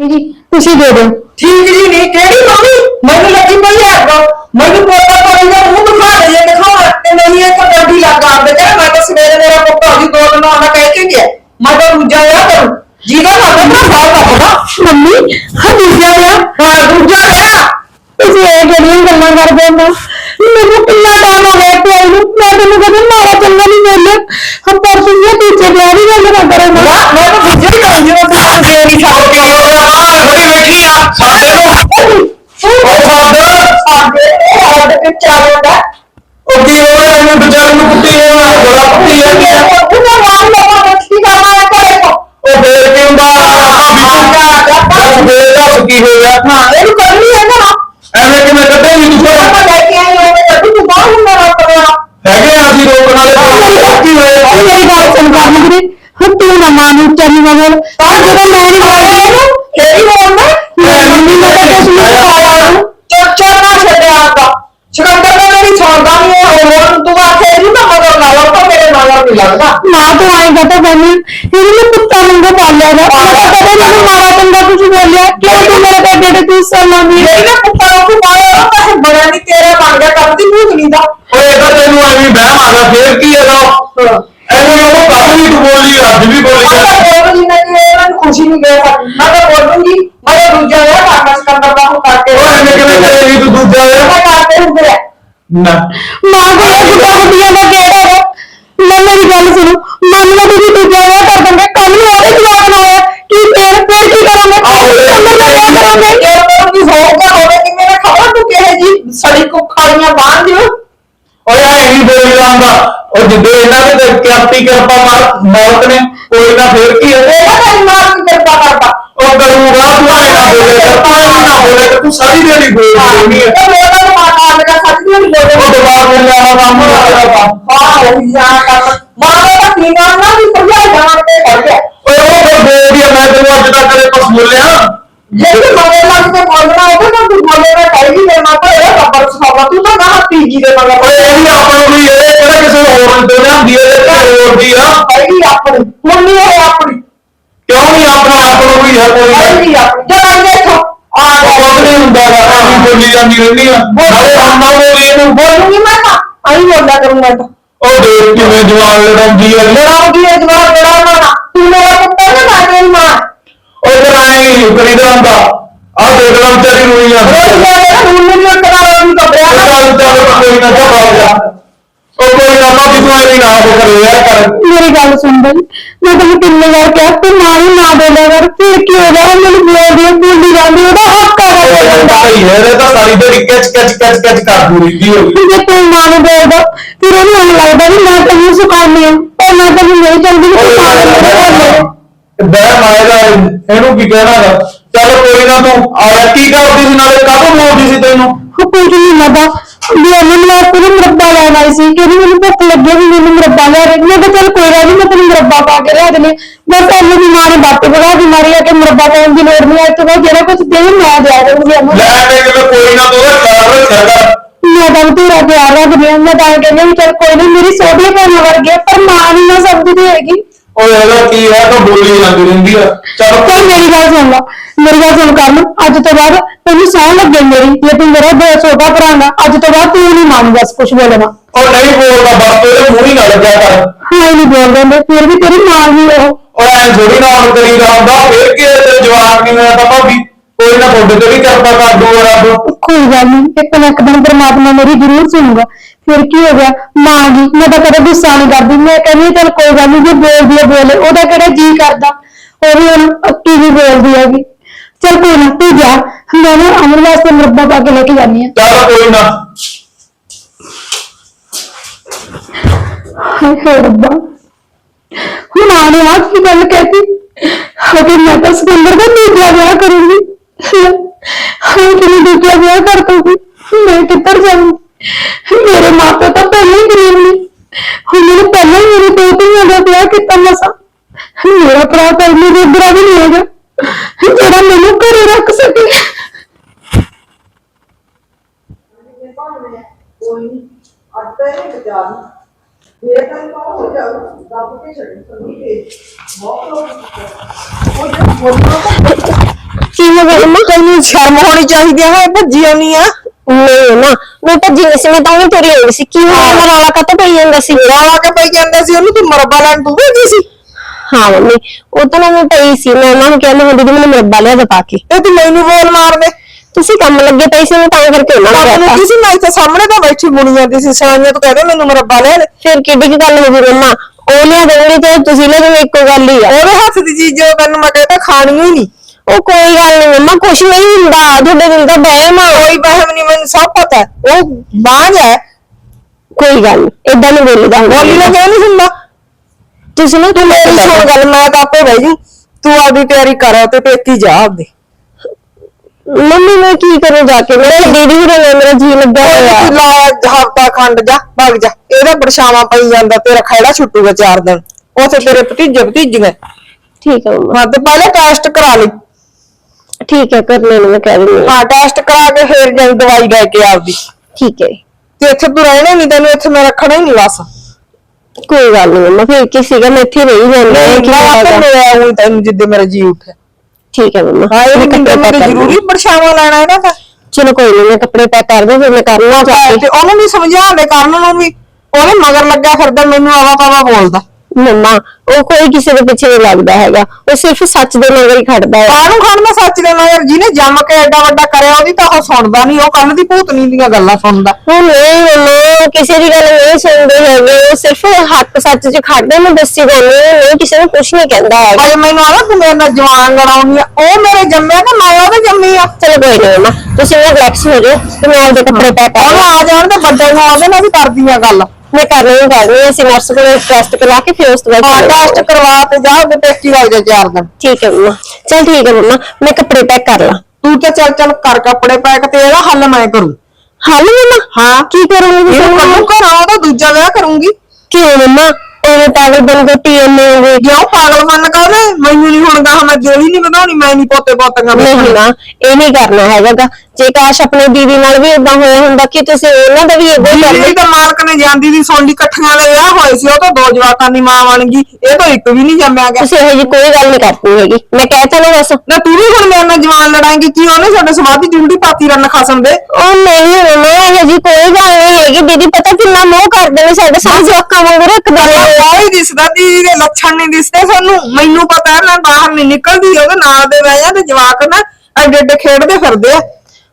Mummy ਜੀ ਤੁਸੀਂ ਦੇ ਦਿਓ। ਠੀਕ ਜੀ ਨਹੀਂ ਕਿਹੜੀ ਮੰਮੀ? ਮੈਨੂੰ ਲੱਗੀ ਪਈ ਹੈ ਅੱਗੋਂ ਮੈਨੂੰ ਪੋਤਾ ਪਾਣੀ ਦਾ ਮੂੰਹ ਦਿਖਾ ਦੇ ਜੇ ਦਿਖਾਉਣਾ ਤੇ ਨਹੀਂ ਇਹ ਕਬੱਡੀ ਲੱਗ ਆਉਂਦੇ ਕਹਿੰਦਾ ਮੈਂ ਤਾਂ ਸਵੇਰੇ ਮੇਰਾ ਪੁੱਤ ਉਹਦੀ ਦੋ ਦਿਨ ਆਉਣਾ ਕਹਿ ਕੇ ਗਿਆ। ਮੈਂ ਤਾਂ ਦੂਜਾ ਵਿਆਹ ਕਰੂੰ। ਜਿਹਦਾ ਲੱਗਦਾ ਨਾ ਬਾਹਰ ਕੱਪੜਾ ਮੰਮੀ ਹਾਂ ਦੂਜਾ ਵਿਆਹ। ਹਾਂ ਦੂਜਾ ਵਿਆਹ। ਤੁਸੀਂ ਇਹ ਜਿਹੜੀਆਂ ਗੱਲਾਂ ਕਰਦੇ ਹੋ? ਨਾ ਮੈਨੂੰ ਕਿੰਨਾ ਟਾਈਮ ਹੋ ਗਿਆ ਪਿਆ ਨੂੰ ਮੈਂ ਤੈਨੂੰ ਕਦੇ ਮਾਰਾ ਚੰਗਾ ਨਹੀਂ ਮਿਲਿਆ ਹਮ ਪਰਸੋਂ ਇਹ ਦੂਜੇ ਵਿਆਹ ਦੀ ਗੱਲ ਨਾ ਕਰੋ ਨਾ ਨਾ ਮੈਂ ਤਾਂ ਦੂਜਾ ਹੀ ਕਰਾਂ ਜਿਵੇਂ ਤੂੰ ਦੇ ਨਹੀਂ ਸਕਦੀ ਆ ਬੜੀ ਬੈਠੀ ਆ ਸਾਡੇ ਨੂੰ ਉਹ ਸਾਡੇ ਸਾਡੇ ਸਾਡੇ ਤੇ ਚਾਰੋਂ ਦਾ ਉਹ ਕੀ ਹੋ ਰਿਹਾ ਇਹਨੂੰ ਵਿਚਾਰ ਨੂੰ ਕੁੱਟੀ ਹੋਇਆ ਬੜਾ ਕੁੱਟੀ ਹੈ ਉਹਨਾਂ ਵਾਲ ਲੋਕਾਂ ਨੂੰ ਕੀ ਕਰਨਾ ਹੈ ਕਰੇ ਕੋ ਉਹ ਫੇਰ ਕੀ ਹੁੰਦਾ ਬਸ ਫੇਰ ਦਾ ਕੀ ਹੋ ਮੈਂ ਤਾਂ ਬੋਲੂੰਗੀ ਮੈਂ ਤਾਂ ਦੂਜਾ ਵਿਆਹ ਕਰਨਾ ਸਿਕੰਦਰ ਦਾ ਨੂੰ ਕਰਕੇ ਓਏ ਐਵੇਂ ਕਿਵੇਂ ਕਰੇਗੀ ਤੂੰ ਦੂਜਾ ਮੈਂ ਵੇ ਕਰਦੇ ਹੁੰਦੇ ਆ ਨਾ ਮਾਂ ਕੋਲ ਇਹ ਗੁੱਡਾ ਗੁੱਡੀਆਂ ਦਾ ਕਿਹੜਾ ਹੈ ਮੈਂ ਮੇਰੀ ਗੱਲ ਸੁਣੋ ਮੰਨ ਲਓ ਤੁਸੀਂ ਦੂਜਾ ਵਿਆਹ ਕਰ ਦੋਗੇ ਕੱਲ ਨੂੰ ਉਹਦੇ ਜਵਾਬ ਨਾ ਆਇਆ ਕੀ ਫੇਰ ਫੇਰ ਕੀ ਕਰਾਂਗੇ ਅੰਦਰ ਦਾ ਵਿਆਹ ਕਰਾਂਗੇ ਜੇ ਉਹ ਦੀ ਹੋਊਗਾ ਹੋਵੇ ਕਿ ਮੇਰੇ ਖਬਰ ਤੂੰ ਕਿਹੇ ਜੀ ਸੜੀ ਕੁੱਖਾੜੀਆਂ ਬਾਂਧ ਦਿਓ ਓਏ ਐ ਨਹੀਂ ਬੋਲੀ ਜਾਂਦਾ ਉਹ ਜਿੱਦੇ ਇਹਨਾਂ ਦੇ ਤੇ ਕਿਰਪੀ ਕਿਰਪਾ ਮਾਰ ਮੌਤ ਨੇ ਕੋਈ ਨਾ ਫੇਰ ਕੀ ਹੈ ਇਹਦਾ ਤਾਂ ਇਮਾਨ ਦੀ ਕਿਰਪਾ ਕਰਦਾ ਉਹ ਕਰੂਗਾ ਤੂੰ ਐ ਨਾ ਬੋਲੇ ਕਰ ਤੂੰ ਐ ਨਾ ਬੋਲੇ ਕਰ ਤੂੰ ਸਾਰੀ ਦਿਹਾੜੀ ਬੋਲ ਰਹੀ ਹੈ। ਨੂੰ ਕੰਮ ਨਾ ਓਏ ਉਹ ਫਿਰ ਬੋਲਦੀ ਆ ਮੈਂ ਤੈਨੂੰ ਅੱਜ ਤੱਕ ਕਦੇ ਕੁਛ ਬੋਲਿਆ। ਇਹ ਓਏ ਵੀ ਆਪਾਂ ਨੂੰ ਵੀ ਇਹ ਕਿਹੜਾ ਕਿਸੇ ਹੋਰ ਨੂੰ ਤੋਂ ਲਿਆਂਦੀ ਹੈ ਤੇ ਹੋਰ ਦੀ ਆ। ਆਪਣੀ ਇਹ ਨਹੀਂ ਆਪਣਾ ਆਪ ਨੂੰ ਵੀ ਹੈ ਕੋਈ ਨਾ। ਕਹੇਗੀ ਆਪਣੀ ਜਦੋਂ ਦੇਖੋ ਆ ਕੁਝ ਨਹੀਂ ਹੁੰਦਾ ਗਾ ਐਵੇਂ ਬੋਲੀ ਜਾਂਦੀ ਰਹਿੰਦੀ ਆ। ਨਾਲੇ ਅੰਮਾ ਬੋਲੀ ਇਹਨੂੰ। ਬੋਲੂਗੀ ਮੈਂ ਤਾਂ। ਆਈ ਬੋਲਿਆ ਕਰੂੰਗਾ ਤਾਂ ਉਹ ਦੇਖ ਕਿਵੇਂ ਜਵਾਨ ਲੜਾਉਂਦੀ ਹੈ ਲੜਾਉਂਗੀ ਇਹ ਜਵਾਬ ਲੜਾਉਣਾ ਨਾ ਤੂੰ ਮੇਰਾ ਪੁੱਤਰ ਨਾ ਮੈਂ ਮੇਰੀ ਮਾਂ। ਉਹ ਫਿਰ ਐਂ ਨਹੀਂ ਕਰੀਦਾ ਹੁੰਦਾ। ਆ ਦੇਖ ਲਾ ਵਿਚਾਰੀ ਰੋਈ ਆ ਰੋਜ਼ ਬੋਲੇ ਹੁਣ ਮੈਨੂੰ ਕਰਾ ਨਹੀਂ ਕਬਰਿਆ ਉਹ ਚੱਲ ਚੱਲ ਕੋਈ ਨਾ ਚੱਲ ਆ। ਜਾ ਉਹ ਕੋਈ ਨਾ ਭਾਬੀ ਤੂੰ ਐਵੇਂ ਨਾ ਉਹ ਕਰੇ ਯਾਰ ਕਰ। ਮੇਰੀ ਗੱਲ ਸੁਣ ਬਈ ਮੈਂ ਤੈਨੂੰ ਕਿੰਨੇ ਵਾਰ ਕਿਹਾ ਤੂੰ ਮਾਂ ਹੀ ਨਾ ਬੋਲਿਆ ਕਰ ਫਿਰ ਕੀ ਹੋ ਗਿਆ? ਮੈਨੂੰ ਬੋਲਦੀ ਆ, ਬੋਲੀ ਜਾਂਦੀ ਉਹਦਾ ਹੱਕ ਆ ਉਹ ਬੋਲਣ ਦਾ ਪਤਾ ਹੀ ਇਹ ਤਾਂ ਸਾਰੀ ਦਿਹਾੜੀ ਕੱਚ ਕੱਚ ਕੱਚ ਕੱਚ ਕਰ ਦੂਰੀ ਦੀ ਹੋ ਗਈ। ਜੇ ਤੂੰ ਮਾਂ ਨੂੰ ਬੋਲਦਾ ਫਿਰ ਉਹਨੂੰ ਐਂ ਲੱਗਦਾ ਵੀ ਮੈਂ ਤੈਨੂੰ ਸਿਖਾਉਂਦੀ ਆ ਪਰ ਮੈਂ ਤੈਨੂੰ ਨਹੀਂ ਚਾਹੁੰਦੀ ਕਿ ਤੂੰ ਮਾਂ ਨੂੰ ਬੋਲੇ। ਬੈ ਮਾਏਗਾ ਇਹਨੂੰ ਕੀ ਕਹਿਣਾ ਗਾ? ਚੱਲ ਕੋਈ ਨਾ ਤੂੰ ਆ ਕੀ ਕਰਦੀ ਸੀ ਨਾਲੇ ਕਾਹਦੋਂ ਮੋੜਦੀ ਸੀ ਤੈਨੂੰ? ਉਹ ਕੁਝ ਨਹੀਂ ਲੱਗਾ ਵੀ ਉਹਨੇ ਮੈਨੂੰ ਪੂਰੀ ਮੁਰੱਬਾ ਲੈਣ ਆਈ ਸੀ ਕਿ ਮੈਨੂੰ ਭੁੱਖ ਲੱਗੀ ਵੀ ਮੈਨੂੰ ਮੁਰੱਬਾ ਲਿਆ ਦੇ ਮੈਂ ਕਿਹਾ ਚੱਲ ਕੋਈ ਗੱਲ ਨਹੀਂ ਮੈਂ ਤੈਨੂੰ ਮੁਰੱਬਾ ਪਾ ਕੇ ਲਿਆ ਦਿੰਦੀ। ਬਸ ਐਵੇਂ ਦੀ ਮਾਂ ਨੇ ਬਾਤ ਬਣਾ ਦੀ ਮਾਰੀ ਆ ਕਿ ਮੁਰੱਬਾ ਪਾਉਣ ਦੀ ਲੋੜ ਨਹੀਂ ਅੱਜ ਤੋਂ ਬਾਅਦ ਜਿਹੜਾ ਕੁਝ ਦੇ ਮੈਂ ਦਿਆ ਕਰੂੰਗੀ ਉਹਨੂੰ। ਲੈ ਮੈਂ ਕਿਵੇਂ ਕੋਈ ਨਾ ਤੂੰ ਉਹਦਾ ਖਿਆਲ ਰੱਖਿਆ ਕਰ। ਮੈਂ ਤਾਂ ਤੇਰਾ ਪਿਆਰ ਰੱਖਦੀ ਹਾਂ ਮੈਂ ਤਾਂ ਕਹਿੰਦੀ ਹਾਂ ਵੀ ਚੱਲ ਕੋਈ ਨਹੀਂ ਮੇਰੀ ਛੋਟੀ ਭੈਣ ਵਰਗੀ ਆ, ਪਰ ਮਾਂ ਨਹੀਂ ਨਾ ਸਮਝਦੀ ਹੈਗੀ। ਉਹ ਇਹਦਾ ਕੀ ਹੈ ਤਾਂ ਬੋਲੀ ਜਾਂਦੀ ਰਹਿੰਦੀ ਆ। ਚੱਲ ਚੱਲ ਮੇਰੀ ਗੱਲ ਸੁਣ ਲਾ ਮੇਰੀ ਗੱਲ ਸੁਣ ਕਰ ਅੱਜ ਤੋਂ ਬਾਅਦ ਤੈਨੂੰ ਸੌਂ ਲੱਗੇ ਮੇਰੀ ਜੇ ਤੂੰ ਮੇਰਾ ਦੋ ਛੋਟਾ ਭਰਾ ਨਾ ਅੱਜ ਤੋਂ ਬਾਅਦ ਤੂੰ ਨਹੀਂ ਮੰਨ ਬਸ ਕੁਝ ਬੋਲਣਾ ਉਹ ਨਹੀਂ ਬੋਲਦਾ ਬਸ ਤੇਰੇ ਮੂੰਹ ਹੀ ਨਾ ਲੱਗਿਆ ਕਰ। ਹਾਂ ਨਹੀਂ ਬੋਲਦੇ ਮੈਂ ਫਿਰ ਵੀ ਤੇਰੀ ਮਾਂ ਹੀ ਉਹ। ਉਹ ਐ ਥੋੜੀ ਨਾ ਹੁਣ ਕਰੀਦਾ ਹੁੰਦਾ ਫੇਰ ਕੀ ਹੈ ਤੇ ਜਵਾਨ ਕਿਵੇਂ ਆ ਤਾਂ ਭਾਬੀ? ਕੋਈ ਨਾ ਤੁਹਾਡੇ ਤੇ ਵੀ ਕਿਰਪਾ ਕਰ ਦੂਗਾ ਰੱਬ। ਕੋਈ ਗੱਲ ਨਹੀਂ ਇੱਕ ਨਾ ਇੱਕ ਦਿਨ ਪਰਮਾਤਮਾ ਮੇਰੀ ਜ਼ਰੂਰ ਸੁਣੂਗਾ। ਫਿਰ ਕੀ ਹੋ ਗਿਆ? ਮਾਂ ਜੀ ਮੈਂ ਤਾਂ ਕਦੇ ਗੁੱਸਾ ਨਹੀਂ ਕਰਦੀ। ਮੈਂ ਕਹਿੰਦੀ ਚੱਲ ਕੋਈ ਗੱਲ ਨਹੀਂ ਜੇ ਬੋਲਦੀ ਹੈ ਬੋਲੇ। ਉਹਦਾ ਕਿਹੜਾ ਜੀ ਕਰਦਾ? ਉਹ ਵੀ ਹੁਣ ਅੱਕੀ ਵੀ ਬੋਲਦੀ ਹੈਗੀ। ਚੱਲ ਕੋਈ ਨਾ ਤੂੰ ਜਾ। ਮੈਂ ਨਾ ਅਮਰ ਵਾਸਤੇ ਮੁਰੱਬਾ ਪਾ ਕੇ ਲੈ ਕੇ ਜਾਂਦੀ ਹਾਂ। ਚੱਲ ਕੋਈ ਨਾ। ਹਾਏ ਹਾਏ ਰੱਬਾ। ਹੁਣ ਆਣੇ ਆ ਕੀ ਗੱਲ ਕਹਿਤੀ? ਅਗੇ ਮੈਂ ਤਾਂ ਸਿਕੰਦਰ ਦਾ ਦੂਜਾ ਵਿਆਹ ਕਰੂੰਗੀ ਹਾਂ ਕਿ ਦੂਜਾ ਵਿਆਹ ਕਰ ਦੂੰਗੀ ਮੈਂ ਕਿੱਧਰ ਜਾਊਂ ਮੇਰੇ ਮਾਪੇ ਤਾਂ ਪਹਿਲਾਂ ਹੀ ਗਰੀਬ ਨੇ ਹੁਣ ਮੈਨੂੰ ਪਹਿਲਾਂ ਹੀ ਮੇਰੇ ਦੋ ਧੀਆਂ ਦਾ ਵਿਆਹ ਕੀਤਾ ਮਸਾ ਮੇਰਾ ਭਰਾ ਤਾਂ ਇੰਨੀ ਰੁਦਰਾ ਵੀ ਨਹੀਂ ਹੈਗਾ ਜਿਹੜਾ ਮੈਨੂੰ ਘਰੇ ਰੱਖ ਸਕੇ ਕੋਈ ਨਹੀਂ ਅੱਜ ਤਾਂ ਇਹ ਬਚਾ ਲਈ ਫੇਰ ਤਾਂ ਕੌਣ ਜਾਊ ਦੱਬ ਕੇ ਛੱਡ ਸੰਗੀ ਤੇ ਬਹੁਤ ਲੋਕ ਉਹ ਜੇ ਬੋਲਣਾ ਤਾਂ ਫਿਰ ਮੰਮਾ ਸ਼ਰਮ ਹੋਣੀ ਚਾਹੀਦੀ ਹੈ ਭੱਜੀ ਆਉਣੀ ਆ। ਨਹੀਂ ਨਾ ਮੈਂ ਤਾਂ ਜਿਵੇਂ ਸੀ ਮੈਂ ਤਾਂ ਵੀ ਤੁਰੀ ਹੋਈ ਸੀ। ਕੀ ਹੋਇਆ? ਮੇਰਾ ਰੌਲਾ ਕੱਟ ਪਈ ਜਾਂਦਾ ਸੀ? ਰੌਲਾ ਕੇ ਪਈ ਜਾਂਦਾ ਸੀ? ਉਹਨੂੰ ਤੂੰ ਮਰਬਾ ਲੈਣ ਤੂੰ ਭੇਜੀ ਸੀ? ਹਾਂ ਮੰਮੀ ਉਹ ਤਾਂ ਮੈਂ ਪਈ ਸੀ। ਮੈਂ ਉਹਨਾਂ ਨੂੰ ਕਿਹਾ ਮੈਂ ਦੀਦੀ ਮੈਨੂੰ ਮੁਰੱਬਾ ਲਿਆ ਦੇ ਪਾ ਕੇ। ਤੇ ਤੂੰ ਮੈਨੂੰ ਬੋਲ ਮਾਰ ਦੇ। ਤੁਸੀਂ ਕੰਮ ਲੱਗੇ ਪਏ ਸੀ ਮੈਂ ਤਾਂ ਕਰਕੇ ਉਹਨਾਂ ਨੂੰ ਕੰਮ ਕਹਿਤਾ ਕੀ ਸੀ ਮੈਂ ਇੱਥੇ ਸਾਹਮਣੇ ਤਾਂ ਬੈਠੀ ਮੁਣੀ ਜਾਂਦੀ ਸੀ। ਸਾਈਆਂ ਤੂੰ ਕਹਦੇ ਮੈਨੂੰ ਮਰਬਾ ਲੈ ਫਿਰ ਕਿੱਡੀ ਕੀ ਗੱਲ ਹੋ ਗਈ ਮੰਮਾ? ਉਹ ਲਿਆ ਦੇਣਗੇ ਤੇ ਤੁਸੀਂ ਲਿਆ ਦੇਣਗੇ ਇੱਕੋ ਗੱਲ ਹੀ ਆ। ਉਹਦੇ ਹੱਥ ਦੀ ਚੀਜ਼ ਜੋ ਤੈਨੂੰ ਮੈਂ ਕਹਿੰਦਾ ਖਾਣੀ ਹੀ ਨਹੀਂ। ਉਹ ਕੋਈ ਗੱਲ ਨਹੀਂ ਮੰਮਾ ਕੁਛ ਨਹੀਂ ਹੁੰਦਾ ਤੁਹਾਡੇ ਦਿਲ ਦਾ ਬਹਿਮ ਆ। ਕੋਈ ਬਹਿਮ ਨਹੀਂ ਮੈਨੂੰ ਸਭ ਪਤਾ ਹੈ। ਉਹ ਬਾਂਝ ਹੈ। ਕੋਈ ਗੱਲ ਨਹੀਂ ਇਦਾਂ ਨਹੀਂ ਬੋਲੀਦਾ ਹੁੰਦਾ ਬੋਲੀ ਨਾ ਕਿਉਂ ਨਹੀਂ ਹੁੰਦਾ ਤੁਸੀਂ ਨਾ ਤੂੰ ਮੇਰੀ ਸੁਣ ਗੱਲ ਮੈਂ ਤਾਂ ਆਪੇ ਬਹਿ ਜੂ। ਤੂੰ ਆਪਦੀ ਤਿਆਰੀ ਕਰ ਤੇ ਪੇਕੀ ਜਾ ਆਪਦੀ। ਮੰਮੀ ਮੈਂ ਕੀ ਕਰੂੰ ਜਾ ਕੇ? ਮੇਰੇ ਦੀਦੀ ਵੀ ਨੇ ਮੇਰਾ ਜੀ ਲੱਗਾ ਹੋਇਆ। ਤੂੰ ਲਾ ਹਫਤਾ ਖੰਡ ਜਾ ਭੱਗ ਜਾ। ਇਹਦਾ ਬਰਸ਼ਾਵਾ ਪਈ ਜਾਂਦਾ ਤੇਰਾ ਖੈੜਾ ਛੁੱਟੂਗਾ ਚਾਰ ਦਿਨ। ਉਥੇ ਤੇਰੇ ਭਤੀਜੇ ਭਤੀਜੀਆਂ ਠੀਕ ਹੈ ਮੰਮਾ। ਹਾਂ ਤੇ ਪਹਿਲੇ ਟੈਸਟ ਕਰਾ ਲਈ। ਠੀਕ ਹੈ ਕਰ ਲੈਣ ਮੈਂ ਕਹਿ ਦਿੰਦੀ ਹਾਂ। ਹਾਂ ਟੈਸਟ ਕਰਾ ਕੇ ਫੇਰ ਜਾਈ ਦਵਾਈ ਲੈ ਕੇ ਆਪਦੀ ਠੀਕ ਹੈ। ਤੇ ਇੱਥੇ ਤੂੰ ਰਹਿਣਾ ਨਹੀਂ ਤੈਨੂੰ ਇੱਥੇ ਮੈਂ ਰੱਖਣਾ ਹੀ ਨਹੀਂ ਬਸ। ਕੋਈ ਗੱਲ ਨਹੀਂ ਮੰਮਾ ਫਿਰ ਕੀ ਸੀਗਾ ਮੈਂ ਇੱਥੇ ਰਹੀ ਜਾਂਦੀ ਹਾਂ ਕੀ ਮੈਂ ਆਪੇ ਹੋਏਗਾ। ਮਿਲਿਆ ਆਊਂ ਤੈਨੂੰ ਜਿੱਦੇ ਮੇਰਾ ਜੀ ਉੱਠਿਆ ਠੀਕ ਹੈ ਮੰਮਾ ਹਾਂ ਇਹ ਮੈਂ ਕੱਪੜੇ ਕਰ ਜ਼ਰੂਰੀ ਦਿੰਦੀ ਬਰਸ਼ਾਵਾ ਲੈਣਾ ਇਹਨਾਂ ਦਾ। ਚਲੋ ਕੋਈ ਨਹੀਂ ਮੈਂ ਕੱਪੜੇ ਪੈਕ ਕਰ ਦਾਂ ਫਿਰ ਮੈਂ ਕਰ ਲਾਂ ਜਾ ਤੇ ਉਹਨੂੰ ਵੀ ਸਮਝਾ ਦੇ ਕਰਨ ਨੂੰ ਵੀ। ਉਹਨੇ ਮਗਰ ਲੱਗਿਆ ਫਿਰਦਾ ਮੈਨੂੰ ਆਵਾ ਤਾਵਾ ਬੋਲਦਾ। ਮੰਮਾ ਉਹ ਕੋਈ ਕਿਸੇ ਦੇ ਪਿੱਛੇ ਨਹੀਂ ਲੱਗਦਾ ਹੈਗਾ। ਉਹ ਸਿਰਫ ਸੱਚ ਦੇ ਮਗਰ ਹੀ ਖੜਦਾ ਹੈ। ਕਾਹਨੂੰ ਖੜਨਾ ਸੱਚ ਦੇ ਮਗਰ? ਜਿਹਨੇ ਜੰਮ ਕੇ ਐਡਾ ਵੱਡਾ ਕਰਿਆ ਉਹਦੀ ਤਾਂ ਉਹ ਸੁਣਦਾ ਨਹੀਂ ਉਹ ਕੰਨ ਦੀ ਭੂਤਨੀ ਦੀਆਂ ਗੱਲਾਂ ਸੁਣਦਾ। ਉਹ ਨਹੀਂ ਮੰਮਾ ਕਿਸੇ ਦੀ ਗੱਲ ਨਹੀਂ ਸੁਣਦੇ ਹੈਗੇ। ਉਹ ਸਿਰਫ ਹੱਕ ਸੱਚ 'ਚ ਖੜਦੇ ਮੈਂ ਦੱਸੀ ਜਾਂਦੀ ਨਹੀਂ ਕਿਸੇ ਨੂੰ ਕੁਝ ਨਹੀਂ ਕਹਿੰਦਾ ਹੈਗਾ। ਅੱਜ ਮੈਨੂੰ ਆਦਾ ਤੂੰ ਮੇਰੇ ਨਾਲ ਜਵਾਨ ਲੜਾਉਣੀ ਆ। ਉਹ ਮੇਰੇ ਜੰਮਿਆ ਕਿ ਮੈਂ ਉਹਦੇ ਜੰਮੀ ਆ। ਚਲੋ ਕੋਈ ਨਹੀਂ ਮੰਮਾ ਤੁਸੀਂ ਨਾ ਰਿਲੈਕਸ ਹੋ ਜਾਓ ਤੇ ਮੈਂ ਆਪਦੇ ਕੱਪੜੇ ਕਰ ਉਹਨੂੰ ਆ ਜਾਣ ਤੇ ਵੱਡੇ ਨੂੰ ਉਹਦੇ ਨਾਲ ਵੀ ਕਰਦੀ ਆ ਗੱਲ। ਮੈਂ ਕਰ ਰਹੀ ਹਾਂ ਕਰ ਰਹੀ ਹਾਂ ਅਸੀਂ ਨਰਸ ਕੋਲ ਟੈਸਟ ਕਰਾ ਕੇ ਫਿਰ ਉਸ ਤੋਂ ਬਾਅਦ ਹਾਂ ਟੈਸਟ ਕਰਵਾ ਤੇ ਜਾ ਉਹਦੇ ਲੱਗ ਜਾ ਚਾਰ ਦਿਨ। ਠੀਕ ਹੈ ਮੰਮਾ। ਚਲ ਠੀਕ ਹੈ ਮੰਮਾ ਮੈਂ ਕੱਪੜੇ ਪੈਕ ਕਰ ਲਾਂ। ਤੂੰ ਤੇ ਚੱਲ ਚੱਲ ਕਰ ਕੱਪੜੇ ਪੈਕ ਤੇ ਇਹਦਾ ਹੱਲ ਮੈਂ ਕਰੂੰ। ਹਾਂ ਮੰਮਾ? ਹਾਂ। ਕੀ ਕਰੋਗੇ ਇਹ ਕੱਢੂ ਘਰ ਉਹਦਾ ਦੂਜਾ ਵਿਆਹ ਕਰੂੰਗੀ। ਕਿਉਂ ਮੰਮਾ? ਉਹ ਪਾਗਲ ਬਣ ਕੇ ਟੀਐਮ ਹੋਵੇ ਕਿਉਂ ਪਾਗਲ ਮੰਨ ਕਾਹਦੇ ਮੈਨੂੰ ਨਹੀਂ ਹੁਣ ਕਹਾ ਮੈਂ ਦੇਲੀ ਨਹੀਂ ਵਧਾਉਣੀ ਮੈਂ ਨਹੀਂ ਪੋਤੇ ਪੋਤੀਆਂ ਨਹੀਂ ਨਾ ਇਹ ਨਹੀਂ ਕਰਨਾ ਹੈਗਾ ਜੇ ਕਾਸ਼ ਆਪਣੇ ਦੀਦੀ ਨਾਲ ਵੀ ਇਦਾਂ ਹੋਇਆ ਹੁੰਦਾ ਕਿ ਤੁਸੀਂ ਉਹਨਾਂ ਦਾ ਵੀ ਇਦਾਂ ਕਰਦੇ। ਤਾਂ ਮਾਲਕ ਨੇ ਜਾਂਦੀ ਦੀ ਸੋਂਡੀ ਇਕੱਠੀਆਂ ਦੇ ਵਿਆਹ ਹੋਏ ਸੀ ਉਹ ਤਾਂ ਦੋ ਜਵਾਕਾਂ ਦੀ ਮਾਂ ਬਣ ਗਈ ਇਹ ਤਾਂ ਇੱਕ ਵੀ ਨਹੀਂ ਜੰਮਿਆ ਗਿਆ। ਤੁਸੀਂ ਇਹੋ ਜਿਹੀ ਕੋਈ ਗੱਲ ਨਹੀਂ ਕਰਨੀ ਹੈਗੀ। ਮੈਂ ਕਹਿਤਾ ਨਾ ਬਸ। ਨਾ ਤੂੰ ਵੀ ਹੁਣ ਮੇਰੇ ਨਾਲ ਜਵਾਨ ਲੜਾਏਂਗੀ ਕੀ ਉਹਨੇ ਸਾਡੇ ਸਮਾਧੀ ਜੁੰਡੀ ਪਾਤੀ ਰਨ ਖਸਮ ਦੇ? ਉਹ ਨਹੀਂ ਮੰਮਾ ਇਹੋ ਜਿਹੀ ਕੋਈ ਗੱਲ ਨਹੀਂ ਹੈਗੀ। ਦੀਦੀ ਪਤਾ ਕਿੰਨਾ ਮੋਹ ਕਰਦੇ ਨੇ ਸਾਡੇ ਸਾਰੇ ਜਵਾਕਾਂ ਵਾਂਗੂ ਰੱਖਦੇ ਨੇ ਕੋਈ ਦਿਸਦਾ ਦੀਦੀ ਦੇ ਲੱਛਣ ਨਹੀਂ ਦਿਸਦੇ ਸਾਨੂੰ। ਮੈਨੂੰ ਪਤਾ ਮੈਂ ਬਾਹਰ ਨਹੀਂ ਨਿਕਲਦੀ ਉਹਦੇ ਨਾਲ ਦੇ ਵਹਿਆਂ ਤੇ ਜਵਾਕ ਨਾ ਐਡੇ ਐਡੇ ਖੇਡਦੇ ਫਿਰਦੇ ਆ।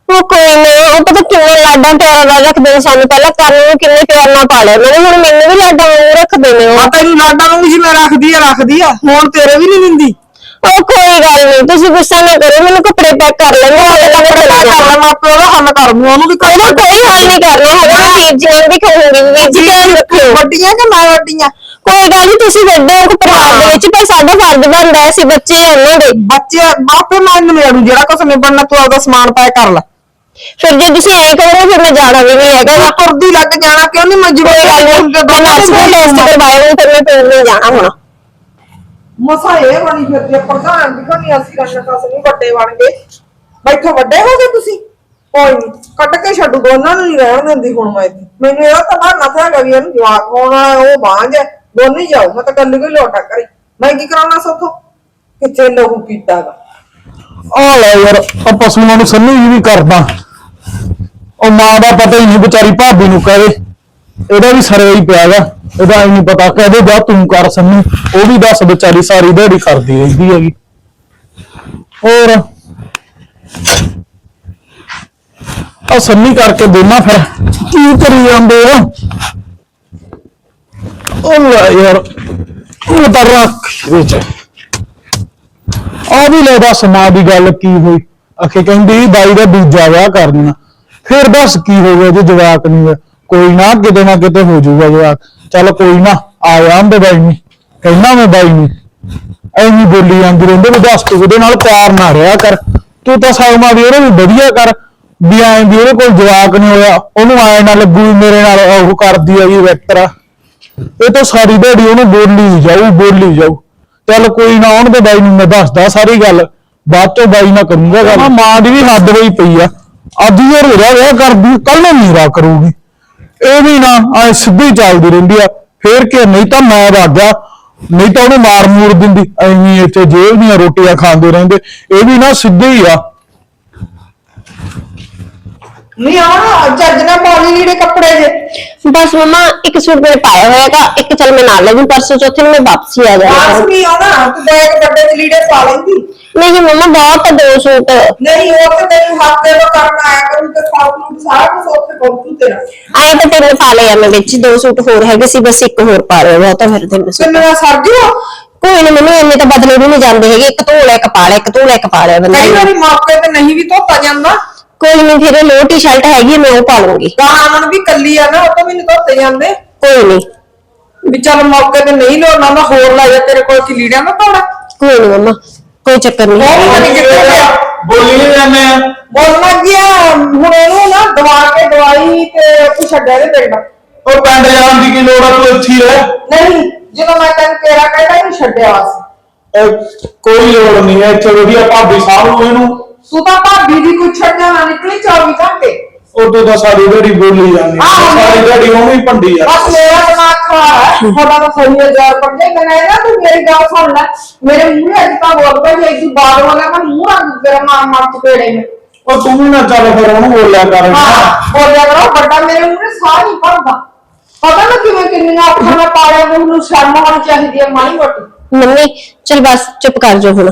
ਉਹ ਕੋਈ ਨਹੀਂ ਉਹ ਪਤਾ ਕਿੰਨੇ ਲਾਡਾਂ ਪਿਆਰਾਂ ਨਾਲ ਰੱਖਦੇ ਨੇ ਸਾਨੂੰ ਪਹਿਲਾਂ ਕਰਨ ਨੂੰ ਕਿੰਨੇ ਪਿਆਰ ਨਾਲ ਪਾਲਿਆ ਮੈਨੂੰ ਹੁਣ ਮੈਨੂੰ ਵੀ ਲਾਡਾਂ ਵਾਂਗੂ ਰੱਖਦੇ ਨੇ ਉਹ। ਆ ਤੈਨੂੰ ਲਾਡਾ ਨੂੰ ਜਿਵੇਂ ਰੱਖਦੀ ਆ ਰੱਖਦੀ ਆ ਹੁਣ ਤੇਰੇ ਵੀ ਨਹੀਂ ਦਿੰਦੀ। ਉਹ ਕੋਈ ਗੱਲ ਨਹੀਂ ਤੁਸੀਂ ਗੁੱਸਾ ਨਾ ਕਰੋ ਮੈਨੂੰ ਕੱਪੜੇ ਪੈਕ ਕਰ ਲੈਣੇ ਤੱਕ ਮੈਂ ਕਰ ਜਾਣਾ ਲਾਂ ਆਪੇ ਉਹਦਾ ਹੱਲ ਕਰ ਦੂੰ ਉਹਨੂੰ ਵੀ ਕੋਈ ਨਾ ਕੋਈ ਹਾਲ ਨਹੀਂ ਕਰਨਾ ਹੈਗਾ ਮੈਂ ਵੀਰ ਜੀ ਨੂੰ ਵੀ ਕਹੂੰਗੀ ਵੀ ਵੀਰ ਜੀ ਧਿਆਨ ਰੱਖਿਓ। ਵੱਡੀਆਂ ਕਿ ਮੈਂ ਵੱਡੀਆਂ? ਕੋਈ ਗੱਲ ਨਹੀਂ ਤੁਸੀਂ ਵੱਡੇ ਹੋ ਪਰਿਵਾਰ ਦੇ ਵਿੱਚ ਪਰ ਸਾਡਾ ਫਰਜ਼ ਬਣਦਾ ਹੈ ਅਸੀਂ ਬੱਚੇ ਹਾਂ ਉਹਨਾਂ ਦੇ। ਬੱਚੇ ਬਾਪੇ ਮੈਂ ਨਿਬੜੂ ਜਿਹੜਾ ਕੁਛ ਨਿਬੜਨਾ ਤੂੰ ਆਪਦਾ ਸਮਾਨ ਪੈਕ ਕਰ ਲੈ। ਫਿਰ ਜੇ ਤੁਸੀਂ ਐਂ ਕਰੋਗੇ ਫਿਰ ਮੈਂ ਜਾਣਾ ਵੀ ਨਹੀਂ ਹੈਗਾ। ਮੈਂ ਤੁਰਦੀ ਲੱਗ ਜਾਣਾ ਕਿਉਂ ਨਹੀਂ ਮੈਂ ਜਿਵੇਂ ਗੱਲ ਹੁੰਦੇ ਮੈਂ ਨਰਸ ਕੋਲ ਟੈਸਟ ਹੁਣ ਫਿਰ ਮੈਂ ਪਿੰਡ ਨਹੀਂ ਜਾਣਾ ਹੁਣ। ਮਸਾ ਇਹ ਬਣੀ ਫਿਰਦੀ ਆ ਪ੍ਰਧਾਨ ਦੀ ਕੋਨੀ ਅਸੀਂ ਰੰਨ ਕਸ ਨਹੀਂ ਵੱਡੇ ਬਣ ਗਏ। ਬੈਠੋ ਵੱਡੇ ਹੋ ਗਏ ਤੁਸੀਂ? ਕੋਈ ਨਹੀਂ ਕੱਟ ਕੇ ਛੱਡੂ ਦੋਨਾਂ ਨੂੰ ਨਹੀਂ ਰਹਿਣ ਦਿੰਦੀ ਹੁਣ ਮੈਂ ਇੱਥੇ। ਮੈਨੂੰ ਇਹਦਾ ਤਾਂ ਬਹਾਨਾ ਤਾਂ ਹੈਗਾ ਵੀ ਇਹਨੂੰ ਜਵਾਕ ਹੋਣ ਉਹ ਬਾਂਝ ਹੈ। ਦੋਨੇ ਹੀ ਜਾਓ ਮੈਂ ਤਾਂ ਕੱਲੀ ਕੋਈ ਲੋਟਾ ਕਰੀ। ਮੈਂ ਕੀ ਕਰਾਉਣਾ ਸੋਥੋਂ ਕਿੱਥੇ ਲਹੂ ਪੀਤਾਗਾ ਆ ਲੈ ਯਾਰ ਆ ਪਸ਼ੂਆਂ ਨੂੰ ਸੰਨੀ ਜੀ ਵੀ ਕਰਦਾ। ਉਹ ਮਾਂ ਦਾ ਪਤਾ ਹੀ ਨਹੀਂ ਵਿਚਾਰੀ ਭਾਬੀ ਨੂੰ ਕਹੇ। ਇਹਦਾ ਵੀ ਸਰਵੇ ਹੀ ਪਿਆਗਾ ਇਹਦਾ ਹੀ ਨਹੀਂ ਪਤਾ ਕਹਦੇ ਜਾ ਤੂੰ ਕਰ ਸੰਨੀ ਉਹ ਵੀ ਦੱਸ ਵਿਚਾਰੀ ਸਾਰੀ ਦਿਹਾੜੀ ਕਰਦੀ ਰਹਿੰਦੀ ਹੈਗੀ। ਹੋਰ? ਆ ਸੰਨੀ ਕਰਕੇ ਦੇਣਾ ਫਿਰ। ਕੀ ਕਰੀ ਜਾਂਦੇ ਆ? ਉਹ ਲੈ ਯਾਰ ਉਹ ਤਾਂ ਰੱਖ। ਵਿੱਚ। ਆ ਵੀ ਲੈ ਦੱਸ ਮਾਂ ਦੀ ਗੱਲ ਕੀ ਹੋਈ। ਅਖੇ ਕਹਿੰਦੀ ਬਾਈ ਦਾ ਦੂਜਾ ਵਿਆਹ ਕਰ ਦੇਣਾ ਫਿਰ ਦੱਸ ਕੀ ਹੋ ਗਿਆ ਜੇ ਜਵਾਕ ਨਹੀਂ ਹੋਇਆ ਕੋਈ ਨਾ, ਕਿਤੇ ਨਾ ਕਿਤੇ ਹੋ ਜਾਊਗਾ ਜਵਾਕ। ਚੱਲ ਕੋਈ ਨਾ ਆ ਜਾਂਦੇ ਬਾਈ ਨੂੰ। ਕਹਿੰਦਾ ਮੈਂ ਬਾਈ ਨੂੰ। ਐਵੇਂ ਬੋਲੀ ਜਾਂਦੀ ਰਹਿੰਦੇ, ਵੀ ਦੱਸ ਤੂੰ ਉਹਦੇ ਨਾਲ ਪਿਆਰ ਨਾ ਰਿਹਾ ਕਰ। ਤੂੰ ਤਾਂ ਸਗਮਾ ਵੀ ਉਹਨੂੰ ਵਧੀਆ ਕਰ। ਵੀ ਐਂ ਵੀ ਉਹਦੇ ਕੋਲ ਜਵਾਕ ਨਹੀਂ ਹੋਇਆ, ਉਹਨੂੰ ਆਏ ਨਾ ਲੱਗੂ ਮੇਰੇ ਨਾਲ ਉਹ ਕਰਦੀ ਆ ਹੈਗੀ ਵੈਕਟਰ ਇਹ ਤਾਂ ਸਾਰੀ ਦਿਹਾੜੀ ਉਹਨੂੰ ਬੋਲੀ ਜਾਊ ਬੋਲੀ ਜਾਊ। ਚੱਲ ਕੋਈ ਨਾ ਆਉਣ ਦੇ ਬਾਈ ਨੂੰ ਮੈਂ ਦੱਸਦਾ ਸਾਰੀ ਗੱਲ। ਬਾਅਦ ਚੋਂ ਬਾਈ ਨਾਲ ਕਰੂੰਗਾ ਗੱਲ। ਮਾਂ ਦੀ ਵੀ ਹੱਦ ਹੋਈ ਪਈ ਆ। ਅੱਜ ਹੀ ਹੋ ਰਿਹਾ ਵਿਆਹ ਕਰਦੀ ਕੱਲ ਨੂੰ ਨੀਰਾ ਕਰੂਗੀ। ਇਹ ਵੀ ਨਾ ਐ ਸਿੱਧੀ ਚੱਲਦੀ ਰਹਿੰਦੀ ਆ। ਫੇਰ ਕਿ ਨਹੀਂ ਤਾਂ ਮੈਂ ਵਾਗਿਆ ਨਹੀਂ ਤਾਂ ਉਹਨੂੰ ਮਾਰ ਮੂਰ ਦਿੰਦੀ। ਐਵੇਂ ਇੱਥੇ ਜੇਲ੍ਹ ਦੀਆਂ ਰੋਟੀਆਂ ਖਾਂਦੇ ਰਹਿੰਦੇ। ਇਹ ਵੀ ਨਾ ਸਿੱਧੇ ਹੀ ਆ। ਨਹੀਂ ਆਉਣਾ ਚੱਜ ਨਾਲ ਪਾਲੀ ਲੀੜੇ ਕੱਪੜੇ ਜੇ। ਬਸ ਮਮਾ ਇੱਕ ਸੂਟ ਮੇਰੇ ਪਾਇਆ ਹੋਇਆਗਾ ਇੱਕ ਚੱਲ ਮੈਂ ਨਾਲ ਲੈ ਜੂ ਪਰਸੋਂ ਚੌਥੇ ਨੂੰ ਮੈਂ ਵਾਪਸੀ ਆ ਬਾਸ ਜਾਵਾਂਗੀ ਨਹੀਂ ਆਉਣਾ ਤੂੰ ਬੈਗ ਵੱਡੇ ਚ ਲੀੜੇ ਪਾ ਲੈਂਦੀ। ਨਹੀਂ ਮਮਾ ਬਹੁਤ ਦੋ ਸੂਟ। ਨਹੀਂ ਉਹ ਤੇ ਤੈਨੂੰ ਹਫ਼ਤੇ ਨੂੰ ਕਰਨਾ ਆਇਆ ਕਰੂ ਤੇ ਖਾਉ ਨੂੰ ਸਾਰਾ ਕੁਝ ਉੱਥੇ ਪਹੁੰਚੂ ਤੇਰਾ। ਆਏ ਤਾਂ ਤਿੰਨ ਪਾ ਲਿਆ ਮੈਂ ਵਿੱਚ ਦੋ ਸੂਟ ਹੋਰ ਹੈਗੇ ਸੀ ਬਸ ਇੱਕ ਹੋਰ ਪਾ ਲਿਆ ਬਹੁਤ ਆ ਫਿਰ ਤਿੰਨ ਸੂਟ। ਦਾ ਸਰ ਜੂ? ਕੋਈ ਨਹੀਂ ਮੰਮੀ ਇੰਨੇ ਤਾਂ ਬਦਲੇ ਵੀ ਨਹੀਂ ਜਾਂਦੇ ਹੈਗੇ ਇੱਕ ਧੋਲਾ ਇੱਕ ਪਾ ਲਿਆ ਇੱਕ ਧੋਲਾ ਇੱਕ ਪਾ ਲਿਆ ਬੰਦਾ ਕਈ ਵਾਰੀ ਮੌਕੇ ਤੇ ਨਹੀਂ ਵੀ ਧੋਤਾ ਜਾਂਦਾ। ਕੋਈ ਨਹੀਂ ਫਿਰ ਲੋ ਟੀ-ਸ਼ਰਟ ਹੈਗੀ ਆ, ਮੈਂ ਉਹ ਪਾ ਲੂੰਗੀ। ਗਾਣ ਵੀ ਕੱਲੀ ਆ ਨਾ ਉਹ ਤੋਂ ਵੀ ਨਹੀਂ ਧੋਤੇ ਜਾਂਦੇ। ਕੋਈ ਨਹੀਂ ਵੀ ਚੱਲ ਮੌਕੇ ਤੇ ਨਹੀਂ ਲੋਣਾ ਮੈਂ ਹੋਰ ਲੈ ਜਾ ਤੇਰੇ ਕੋਲ ਕੀ ਲੀੜਿਆਂ ਦਾ ਪਾਉਣਾ ਕੋਈ ਨਹੀਂ ਮਮਾ। ਕੋਈ ਚੱਕਰ ਉਹ ਨਹੀਂ ਪਤਾ ਨੀ ਕਿੱਥੇ ਗਿਆ ਬੋਲੀ ਨਹੀਂ ਜਾਂਦੇ ਬੋਲਣਾ ਗਿਆ ਹੁਣ ਇਹਨੂੰ ਨਾ ਦਵਾ ਕੇ ਦਵਾਈ ਤੇ ਕੁਛ ਛੱਡਿਆ ਦੇ ਪਿੰਡ। ਉਹ ਪਿੰਡ ਜਾਣ ਦੀ ਕੀ ਲੋੜ ਆ ਤੂੰ ਇੱਥੇ ਹੀ ਰਹਿ। ਨਹੀਂ ਜਦੋਂ ਮੈਂ ਤੈਨੂੰ ਤੇਰਾ ਕਹਿੰਦਾ ਇਹਨੂੰ ਛੱਡਿਆ ਸੀ ਇਹ ਕੋਈ ਲੋੜ ਨਹੀਂ ਹੈ ਇੱਥੇ ਵਧੀਆ ਭਾਬੀ ਸਾਹਿਬ ਨੂੰ ਇਹਨੂੰ। ਤੂੰ ਤਾਂ ਭਾਬੀ ਦੀ ਕੁਛ ਛੱਡਿਆ ਨਾ ਨਿਕਲੀ 24 ਘੰਟੇ। ਉਦੋਂ ਤਾਂ ਸਾਰੀ ਦਿਹਾੜੀ ਬੋਲੀ ਜਾਂਦੀ ਆ। ਆਹੋ। ਸਾਰੀ ਦਿਹਾੜੀ ਉਹਨੂੰ ਹੀ ਭੰਡੀ ਆ ਬਸ ਮੇਰਾ ਦਿਮਾਗ ਖਰਾਬ ਹੈ। ਤੁਹਾਡਾ ਤਾਂ ਸਹੀ ਹੈ ਯਾਰ ਪੰਜੇ ਮੈਂ ਨਾ ਤੂੰ ਮੇਰੀ ਗੱਲ ਸੁਣ ਲੈ ਮੇਰੇ ਮੂੰਹ ਅੱਜ ਤਾਂ ਬੋਲ ਪਈ ਜੇ ਤੂੰ ਬਾਦ ਵਾਲਾ ਮੈਂ ਮੂੰਹ ਆ ਤੇਰਾ ਮਾਰ ਮਾਰ ਚਪੇੜੇ में ਉਹ ਤੂੰ ਵੀ ਨਾ ਚੱਲ ਫਿਰ ਉਹਨੂੰ ਬੋਲਿਆ ਕਰ। ਹਾਂ ਬੋਲਿਆ ਕਰੋ ਵੱਡਾ ਮੇਰੇ ਮੂੰਹ ਨੇ ਸਾਹ ਨਹੀਂ ਭਰਦਾ। ਪਤਾ ਨਾ ਕਿਵੇਂ ਕਿੰਨੀਆਂ ਅੱਖਾਂ ਨਾਲ ਪਾਲਿਆ ਮੈਨੂੰ ਸ਼ਰਮ ਆਉਣੀ ਚਾਹੀਦੀ ਹੈ ਮਾੜੀ ਮੋਟੀ। ਮੰਮੀ ਚਲ ਬਸ ਚੁੱਪ ਕਰ ਜਾ ਹੁਣ।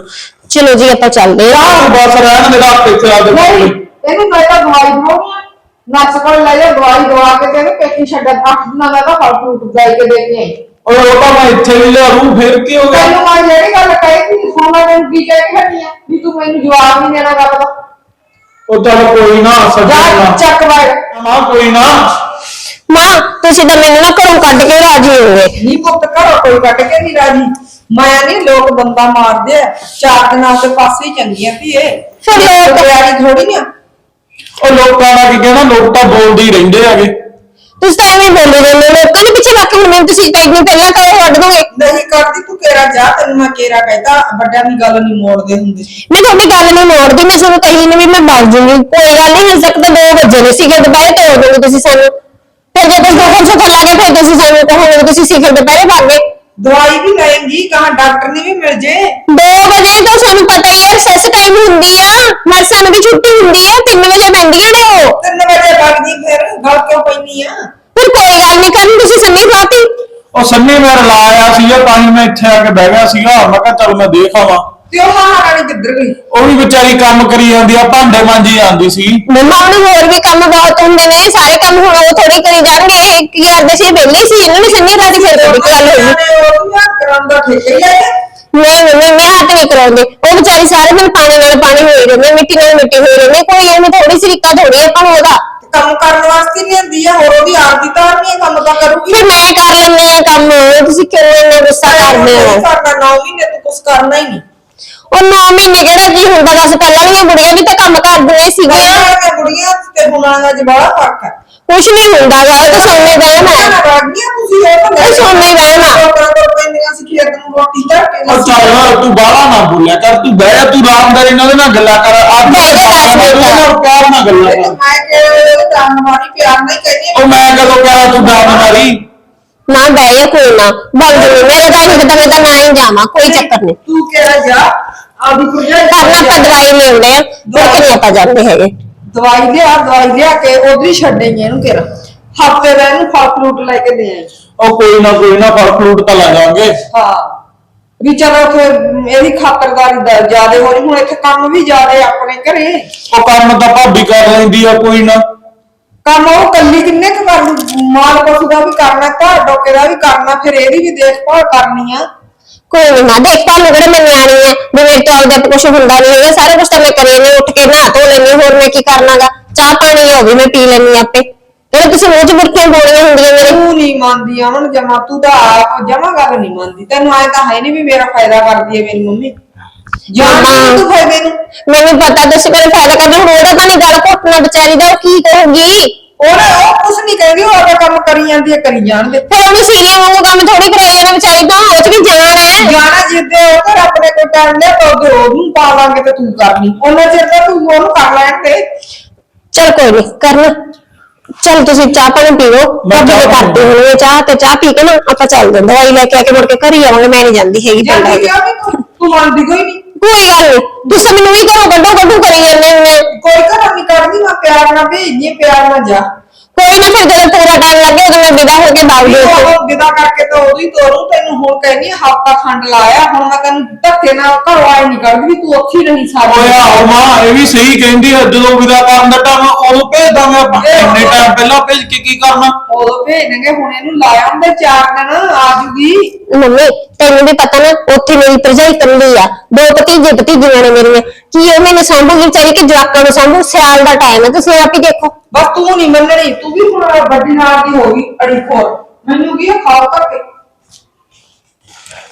ਚਲੋ ਜੀ ਆਪਾਂ ਚੱਲਦੇ ਆ ਆਹ ਬਸ ਰਹਿਣ ਦੇ ਰਾਤ ਇੱਥੇ ਆ ਨਹੀਂ ਦੇ ਇਹਨੂੰ ਮੈਂ ਤਾਂ ਦਵਾਈ ਦਵਾਉਣੀ ਆ। ਨੱਚ ਕੋਲ ਲੈ ਜਾ ਦਵਾਈ ਦਵਾ ਕੇ ਤੇ ਇਹਨੂੰ ਪੇਟੀ ਛੱਡ ਅੱਠ ਦਿਨਾਂ ਦਾ ਤਾਂ ਫਲ ਫਰੂਟ ਜਾਈ ਕੇ ਦੇ ਕੇ ਆਈ ਉਹ ਤਾਂ ਮੈਂ ਇੱਥੇ ਵੀ ਲਿਆ ਰੂ ਫਿਰ ਕੀ ਹੋ ਗਿਆ? ਤੈਨੂੰ ਮੈਂ ਜਿਹੜੀ ਗੱਲ ਕਹੀ ਸੀ ਸੋਨਾ ਤੈਨੂੰ ਕੀ ਕਹਿ ਕੇ ਹਟੀ ਆ ਵੀ ਤੂੰ ਮੈਨੂੰ ਜਵਾਬ ਨਹੀਂ ਦੇਣਾ ਗੱਲ ਦਾ। ਉਹ ਚੱਲ ਕੋਈ ਨਾ ਜਾ ਸੱਜਣਾ ਚੱਕ ਬਾੜ ਨਾ ਕੋਈ ਨਾ। ਮਾਂ ਤੁਸੀਂ ਤਾਂ ਮੈਨੂੰ ਨਾ ਘਰੋਂ ਕੱਢ ਕੇ ਰਾਜੀ ਹੋਗੇ ਨੀ ਪੁੱਤ ਘਰੋਂ ਕੋਈ ਕੱਟ ਕੇ ਨਹੀਂ ਰਾਜੀ। ਮੈਂ ਨਹੀਂ ਲੋਕ ਬੰਦਾ ਮਾਰਦੇ ਆ ਚਾਰ ਦਿਨਾਂ ਦੇ ਪਾਸੇ ਹੀ ਚੰਗੀਆਂ ਧੀਏ। ਫਿਰ ਲੋਕ- ਤਿਆਰੀ ਥੋੜੀ ਆ। ਉਹ ਲੋਕਾਂ ਦਾ ਕੀ ਕਹਿਣਾ ਲੋਕ ਤਾਂ ਬੋਲਦੇ ਹੀ ਰਹਿੰਦੇ ਹੈਗੇ ਤੁਸੀਂ ਤਾਂ ਐਵੇਂ ਬੋਲੀ ਜਾਂਦੇ ਹੋ। ਲੋਕਾਂ ਦੇ ਪਿੱਛੇ ਲੱਗ ਕੇ ਹੁਣ ਮੈਨੂੰ ਤੁਸੀਂ ਟੈਗ ਨੂੰ ਪਹਿਲਾਂ ਕਰੋ ਵੱਢ ਦੋਗੇ ਨਹੀਂ ਕਰਦੀ ਤੂੰ ਕੇਰਾ ਜਾ ਤੈਨੂੰ ਮੈਂ ਕੇਰਾ ਕਹਿੰਦਾ ਵੱਡਿਆਂ ਦੀ ਗੱਲ ਨਹੀਂ ਮੋੜਦੇ ਹੁੰਦੇ ਮੈਂ ਤੁਹਾਡੀ ਗੱਲ ਨਹੀਂ ਮੋੜਦੀ ਮੈਂ ਤੁਹਾਨੂੰ ਕਹੀ ਨਹੀਂ ਵੀ ਮੈਂ ਭੱਜ ਜੂੰਗੀ ਕੋਈ ਗੱਲ ਨਹੀਂ ਹੋ ਸਕਦਾ 2 ਵਜੇ ਨੇ ਸੀਗੇ ਦੁਪਹਿਰੇ ਤੋੜ ਦੋਗੇ ਤੁਸੀਂ ਸਾਨੂੰ ਫਿਰ ਜੇ ਤੁਸੀਂ ਦੁਪਹਿਰ ਸੁੱਖ ਲੱਗੇ ਫਿਰ ਤੁਸੀਂ ਸਾਨੂੰ ਕਹੋਗੇ ਵੀ ਤੁਸੀਂ ਸਿਖਰ ਦੁਪਹਿਰੇ ਭਾਗੇ ਦਵਾਈ ਵੀ ਲੈਂਗੀ ਕਹਾਂ ਡਾਕਟਰ ਨੇ ਵੀ ਮਿਲ ਜੇ। 2 ਵਜੇ ਤਾਂ ਸਾਨੂੰ ਪਤਾ ਹੀ ਹੈ ਸੈਸ ਟਾਈਮ ਹੁੰਦੀ ਆ। ਨਰਸਾਂ ਨੂੰ ਵੀ ਛੁੱਟੀ ਹੁੰਦੀ ਆ 3 ਵਜੇ ਪੈਂਦੀਆਂ ਨੇ ਉਹ। ਤਿੰਨ ਵਜੇ ਲੱਗਦੀ ਫਿਰ ਗੱਲ ਕਿਉਂ ਪੈਣੀ ਆ? ਫਿਰ ਕੋਈ ਗੱਲ ਨਹੀਂ ਕਰਨ ਤੁਸੀਂ ਸੰਨੀ ਖਾਤੀ ਉਹ ਸੰਨੀ ਮੈਂ ਰਲਾਇਆ ਸੀਗਾ ਪਾਣੀ ਮੈਂ ਇੱਥੇ ਆ ਕੇ ਬਹਿ ਗਿਆ ਸੀਗਾ। ਮੈਂ ਕਿਹਾ ਚੱਲ ਮੈਂ ਦੇਖ ਆਵਾਂ। ਤੇ ਉਹ ਮਹਾਰਾਣੀ ਕਿੱਧਰ ਗਈ? ਉਹ ਵੀ ਵਿਚਾਰੀ ਕੰਮ ਕਰੀ ਜਾਂਦੀ ਆ ਭਾਂਡੇ ਮਾਂਜੀ ਜਾਂਦੀ ਸੀ। ਮੰਮਾ ਉਹਨੂੰ ਹੋਰ ਵੀ ਕੰਮ ਬਹੁਤ ਹੁੰਦੇ ਨੇ ਸਾਰੇ ਕੰਮ ਹੁਣ ਉਹ ਥੋੜੀ ਕਰੀ ਜਾਣਗੇ। ਇਹ ਕੀ ਕਰਦੇ ਸੀ ਵਿਹਲੇ ਸੀ ਇਹਨਾਂ ਨੇ ਸੰਨੀ ਖਾਤੀ ਫਿਰ ਕੋਈ ਗੱਲ ਹੋਈ ਉਹ ਵੀ ਹੱਥ ਕਰਾਂ ਦਾ ਠੇਕੇ ਹੀ। ਲੈ ਗਿਆ ਨਹੀਂ ਮੰਮੀ ਮੈਂ ਹੱਥ ਨਹੀਂ ਕਰਾਉਂਦੇ। ਉਹ ਵਿਚਾਰੀ ਸਾਰੇ ਦਿਨ ਪਾਣੀ ਨਾਲ ਪਾਣੀ ਹੋਈ ਰਹਿੰਦੇ ਮਿੱਟੀ ਨਾਲ ਮਿੱਟੀ ਹੋਈ ਰਹਿੰਦੇ। ਕੋਈ ਐਵੇਂ ਥੋੜੀ ਸਰੀਕਾ ਥੋੜੀ ਆਪਾਂ ਨੂੰ ਉਹਦਾ। ਕੰਮ ਕਰਨ ਵਾਸਤੇ ਨਹੀਂ ਹੁੰਦੀ ਆ ਹੋਰ ਉਹਦੀ ਆਪਦੀ ਤਾਂ ਨਹੀਂ ਹੈ, ਕੰਮ ਤਾਂ ਕਰੂਗੀ। ਫਿਰ ਮੈਂ ਕਰ ਲੈਂਦੀ ਆ ਕੰਮ। ਤੁਸੀਂ ਕਿਉਂ ਇੰਨਾ ਗੁੱਸਾ ਕਰਦੇ ਹੋ? ਕਰਨਾ? 9 ਮਹੀਨੇ ਤੂੰ ਕੁਝ ਕਰਨਾ ਹੀ ਨਹੀਂ। ਉਹ 9 ਮਹੀਨੇ ਕਿਹੜਾ ਕੀ ਹੁੰਦਾ ਦੱਸ ਪਹਿਲਾਂ ਵਾਲੀਆਂ ਬੁੜੀਆਂ ਵੀ ਤਾਂ ਕੰਮ ਕਰਦੀਆਂ ਬੁੜੀਆਂ ਤੇ ਬੁੜੀਆਂ ਤੇ ਹੁਣਾਂ ਦਾ ਜਵਾਬ ਫ਼ਰਕ ਹੈ। ਕੁਛ ਨਹੀਂ ਹੁੰਦਾ ਗਾ ਉਹ ਤਾਂ ਸੋਨੇ ਤੁਸੀਂ ਉਹ ਤਾਂ ਇਹ ਸੋਨੇ ਪੈਂਦੀਆਂ ਸੀ ਖੇਤ ਨੂੰ। ਰੋਟੀ ਉਹ ਚੱਲ ਤੂੰ ਬਾਹਲਾ ਨਾ ਬੋਲਿਆ ਕਰ ਤੂੰ ਬਹਿ ਜਾ ਤੂੰ ਆਰਾਮਦਾਰੀ ਨਾਲ ਇਹਦੇ ਨਾਲ ਗੱਲਾਂ ਕਰ। ਅੱਜ ਬਹਿ ਜਾ, ਨਾਲ ਪਿਆਰ ਨਾਲ ਗੱਲਾਂ ਕਰ। ਮੈਂ ਕਿ ਜਾਨ ਮਾਰੀ ਪਿਆਰ ਨਹੀਂ ਕਹਿੰਦੀ ਉਹ ਮੈਂ ਕਦੋਂ ਕਿਹਾ ਤੂੰ ਡਾਂਗ ਮਾਰੀ ਨਾ ਬਹਿ ਜਾ ਕੋਈ ਨਾ ਬਲ ਜੀ ਮੇਰਾ ਤਾਂ ਇੱਕ ਤਾਂ ਮੈਂ ਤਾਂ ਨਾ ਹੀ ਜਾਵਾਂ ਕੋਈ ਚੱਕਰ ਨਹੀਂ। ਤੂੰ ਕਿਹੜਾ ਜਾ? ਆਪਦੀ ਕੁੜੀਆਂ ਕਰਨਾ ਆਪਾਂ ਦਵਾਈ ਲਿਆਉਂਦੇ ਆ ਮੁੜ ਕੇ ਆਪਾਂ ਜਾਂਦੇ ਹੈਗੇ। ਦਵਾਈ ਲਿਆ ਦਵਾਈ ਲਿਆ ਕੇ ਉਧਰ ਹੀ ਛੱਡੇਂਗੇ ਇਹਨੂੰ ਕਿਹੜਾ। ਹਫ਼ਤੇ ਦਾ ਇਹਨੂੰ ਫਲ ਫਰੂਟ ਲੈ ਕੇ ਦੇ ਆਈ। ਉਹ ਕੋਈ ਨਾ ਕੋਈ ਨਾ ਫਲ ਫਰੂਟ ਤਾਂ ਲੈ ਜਾਵਾਂਗੇ। ਹਾਂ। ਵੀ ਚਲੋ ਉੱਥੇ ਇਹਦੀ ਖਾਤਰਦਾਰੀ ਦਾ ਜਿਆਦੇ ਹੋ ਰਹੀ ਹੁਣ ਇੱਥੇ ਕੰਮ ਵੀ ਜਿਆਦੇ ਆਪਣੇ ਘਰੇ। ਉਹ ਕੰਮ ਤਾਂ ਭਾਬੀ ਕਰ ਲੈਂਦੀ ਆ ਕੋਈ ਨਾ। ਕੰਮ ਉਹ ਕੱਲੀ ਕਿੰਨੇ ਕੁ ਕਰ ਲੂ ਮਾਲ ਪਸ਼ੂ ਦਾ ਵੀ ਕਰਨਾ ਘਰ ਡੋਕੇ ਦਾ ਵੀ ਕਰਨਾ ਫਿਰ ਇਹਦੀ ਵੀ ਦੇਖਭਾਲ ਕਰਨੀ ਆ। ਕੋਈ ਨਹੀਂ ਨਾ ਦੇਖ ਤੁਹਾਨੂੰ ਕਿਹੜੇ ਮੈਂ ਨਿਆਣੀ ਆ ਵੀ ਮੇਰੇ ਤੋਂ ਆਪਦੇ ਕੁਝ ਹੁੰਦਾ ਨਹੀਂ ਹੈਗਾ ਸਾਰਾ ਕੁਝ ਤਾਂ ਮੈਂ ਕਰੇ ਨਹੀਂ ਉੱਠ ਕੇ ਨਹਾ ਧੋ ਲੈਣੀ ਹੋਰ ਮੈਂ ਕੀ ਕਰਨਾਗਾ? ਚਾਹ ਪਾਣੀ ਉਹ ਵੀ ਮੈਂ ਪੀ ਲੈਣੀ ਆਪੇ। ਜਿਹੜੇ ਤੁਸੀਂ ਮੂੰਹ ਚ ਬੁਰਕੀਆਂ ਬੋਲੀਆਂ ਹੁੰਦੀਆਂ ਮੇਰੇ। ਤੂੰ ਨਹੀਂ ਮੰਨਦੀ ਅਮਨ ਜਮਾ ਤੂੰ ਤਾਂ ਆਪ ਜਮਾ ਗੱਲ ਨਹੀਂ ਮੰਨਦੀ। ਤੈਨੂੰ ਐ ਤਾਂ ਹੈ ਨਹੀਂ ਵੀ ਮੇਰਾ ਫਾਇਦਾ ਕਰਦੀ ਹੈ ਮੇਰੀ ਮੰਮੀ। ਨੀ ਤੂੰ ਫਾਇਦੇ ਨੂੰ ਮੈਨੂੰ ਪਤਾ ਤੁਸੀਂ ਮੇਰੇ ਫਾਇਦਾ ਕਰਦੇ ਹੁਣ ਉਹਦਾ ਤਾਂ ਨਹੀਂ ਗੱਲ ਘੁੱਟਣਾ ਵਿਚਾਰੀ ਦਾ ਉਹ ਕੀ ਕਹੂਗੀ? ਉਹਨੇ ਉਹ ਕੁਛ ਨਹੀਂ ਕਹਿੰਦੀ ਉਹ ਆਪਣਾ ਕੰਮ ਕਰੀ ਜਾਂਦੀ ਹੈ ਕਰੀ ਜਾਣ ਦੇ ਫਿਰ ਉਹਨੂੰ ਸੀਰੀਆਂ ਵਾਂਗੂ ਕੰਮ ਥੋੜੀ ਕਰਾਈ ਜਾਣਾ ਵਿਚਾਰੀ ਤੋਂ ਉਹ ਚ ਵੀ ਜਾਨ ਹੈ ਜਾਣਾ ਜਿੱਦੇ ਉਹ ਘਰ ਆਪਣੇ ਕੋਲ ਟਾਈਮ ਲੈ ਤਾਂ ਉਹਦੇ ਉਹਨੂੰ ਪਾ ਲਾਂਗੇ ਤੇ ਤੂੰ ਕਰਨੀ ਉਹਨਾਂ ਚਿਰ ਤਾਂ ਤੂੰ ਉਹਨੂੰ ਕਰ ਲੈਣ ਤੇ ਚਲ ਕੋਈ ਨਹੀਂ ਕਰਨਾ। ਚਲ ਤੁਸੀਂ ਚਾਹ ਪਾਣੀ ਪੀਓ ਮੈਂ ਭਾਬੀ ਚਾਹ ਕਰਦੇ ਪੀਣੀ। ਹੋਣੇ ਚਾਹ ਤੇ ਚਾਹ ਪੀ ਕੇ ਨਾ ਆਪਾਂ ਚੱਲਦੇ ਹਾਂ। ਦਵਾਈ ਲੈ ਕੇ ਆ ਕੇ ਮੁੜ ਕੇ ਘਰ ਹੀ ਆਵਾਂਗੇ ਮੈਂ ਨਹੀਂ ਜਾਂਦੀ ਹੈਗੀ ਪਿੰਡ ਜਾਂਦੀ ਹੈਗੀ। ਨੀ ਤੂੰ ਤੂੰ ਮੰਨਦੀ ਕੋਈ ਨਹੀਂ ਕੋਈ ਗੱਲ ਨਹੀਂ ਤੁਸੀਂ ਮੈਨੂੰ ਵੀ ਘਰੋਂ ਕੱਢੋ ਕੱਢੋ ਕਰੀ ਜਾਂਦੇ ਹੋ ਕੋਈ ਘਰ ਨਹੀਂ ਕਰਦੀ ਮੈਂ ਪਿਆਰ ਨਾਲ ਭੇਜਦੀ ਹਾਂ, ਪਿਆਰ ਨਾਲ ਜਾ। ਕੋਈ ਨਹੀਂ ਫਿਰ ਜਦੋਂ ਪੂਰਾ ਟਾਈਮ ਲੱਗੇ ਉਦੋਂ ਮੈਂ ਵਿਦਾ ਹੋ ਕੇ ਬਾਗ ਦੇ ਉਹ ਵਿਦਾ ਕਰਕੇ ਤਾਂ ਉਦੋਂ ਹੀ ਤੋਰੂ ਤੈਨੂੰ ਹੁਣ ਕਹਿੰਦੀ ਹਫਤਾ ਖੰਡ ਲਾਇਆ ਹੁਣ ਮੈਂ ਤੈਨੂੰ ਧੱਕੇ ਨਾਲ ਘਰੋਂ ਆਏ ਨਿਕਲਦੀ ਵੀ ਤੂੰ ਉੱਥੇ ਹੀ ਰਹੀ ਸਾਰੀ ਓਏ ਆਹੋ ਮਾਂ ਇਹ ਵੀ ਸਹੀ ਕਹਿੰਦੀ ਆ ਜਦੋਂ ਵਿਦਾ ਕਰਨ ਦਾ ਟਾਈਮ ਉਦੋਂ ਭੇਜ ਦਾਂਗੇ ਆਪਾਂ। ਇੰਨੇ ਟਾਈਮ ਪਹਿਲਾਂ ਭੇਜ ਕੇ ਕੀ ਕਰਨਾ? ਉਦੋਂ ਭੇਜਣਗੇ ਹੁਣ ਇਹਨੂੰ ਲਾਇਆ ਹੁੰਦੇ ਚਾਰ ਦਿਨ ਆ ਜੂਗੀ। ਮੰਮੀ ਤੈਨੂੰ ਵੀ ਪਤਾ ਨਾ ਉੱਥੇ ਮੇਰੀ ਭਰਜਾਈ ਕੱਲੀ ਆ। ਦੋ ਭਤੀਜੇ ਭਤੀਜੀਆਂ ਨੇ ਮੇਰੀਆਂ। ਕੀ ਉਹ ਮੈਨੂੰ ਸੰਭੂਗੀ ਵਿਚਾਰੀ ਕਿ ਜਵਾਕਾਂ ਨੂੰ ਸੰਭੂ? ਸਿਆਲ ਦਾ ਟਾਈਮ ਹੈ ਤੁਸੀਂ ਆਪ ਹੀ ਦੇਖੋ। ਬਸ ਤੂੰ ਨਹੀਂ ਮੰਨਣੀ ਤੂੰ ਵੀ ਹੁਣ ਵੱਡੀ ਨਾਲ ਦੀ ਹੋ ਗਈ ਅੜੀ ਖੋਰ ਮੈਨੂੰ ਕੀ ਆ, ਖਾਓ ਕਰਕੇ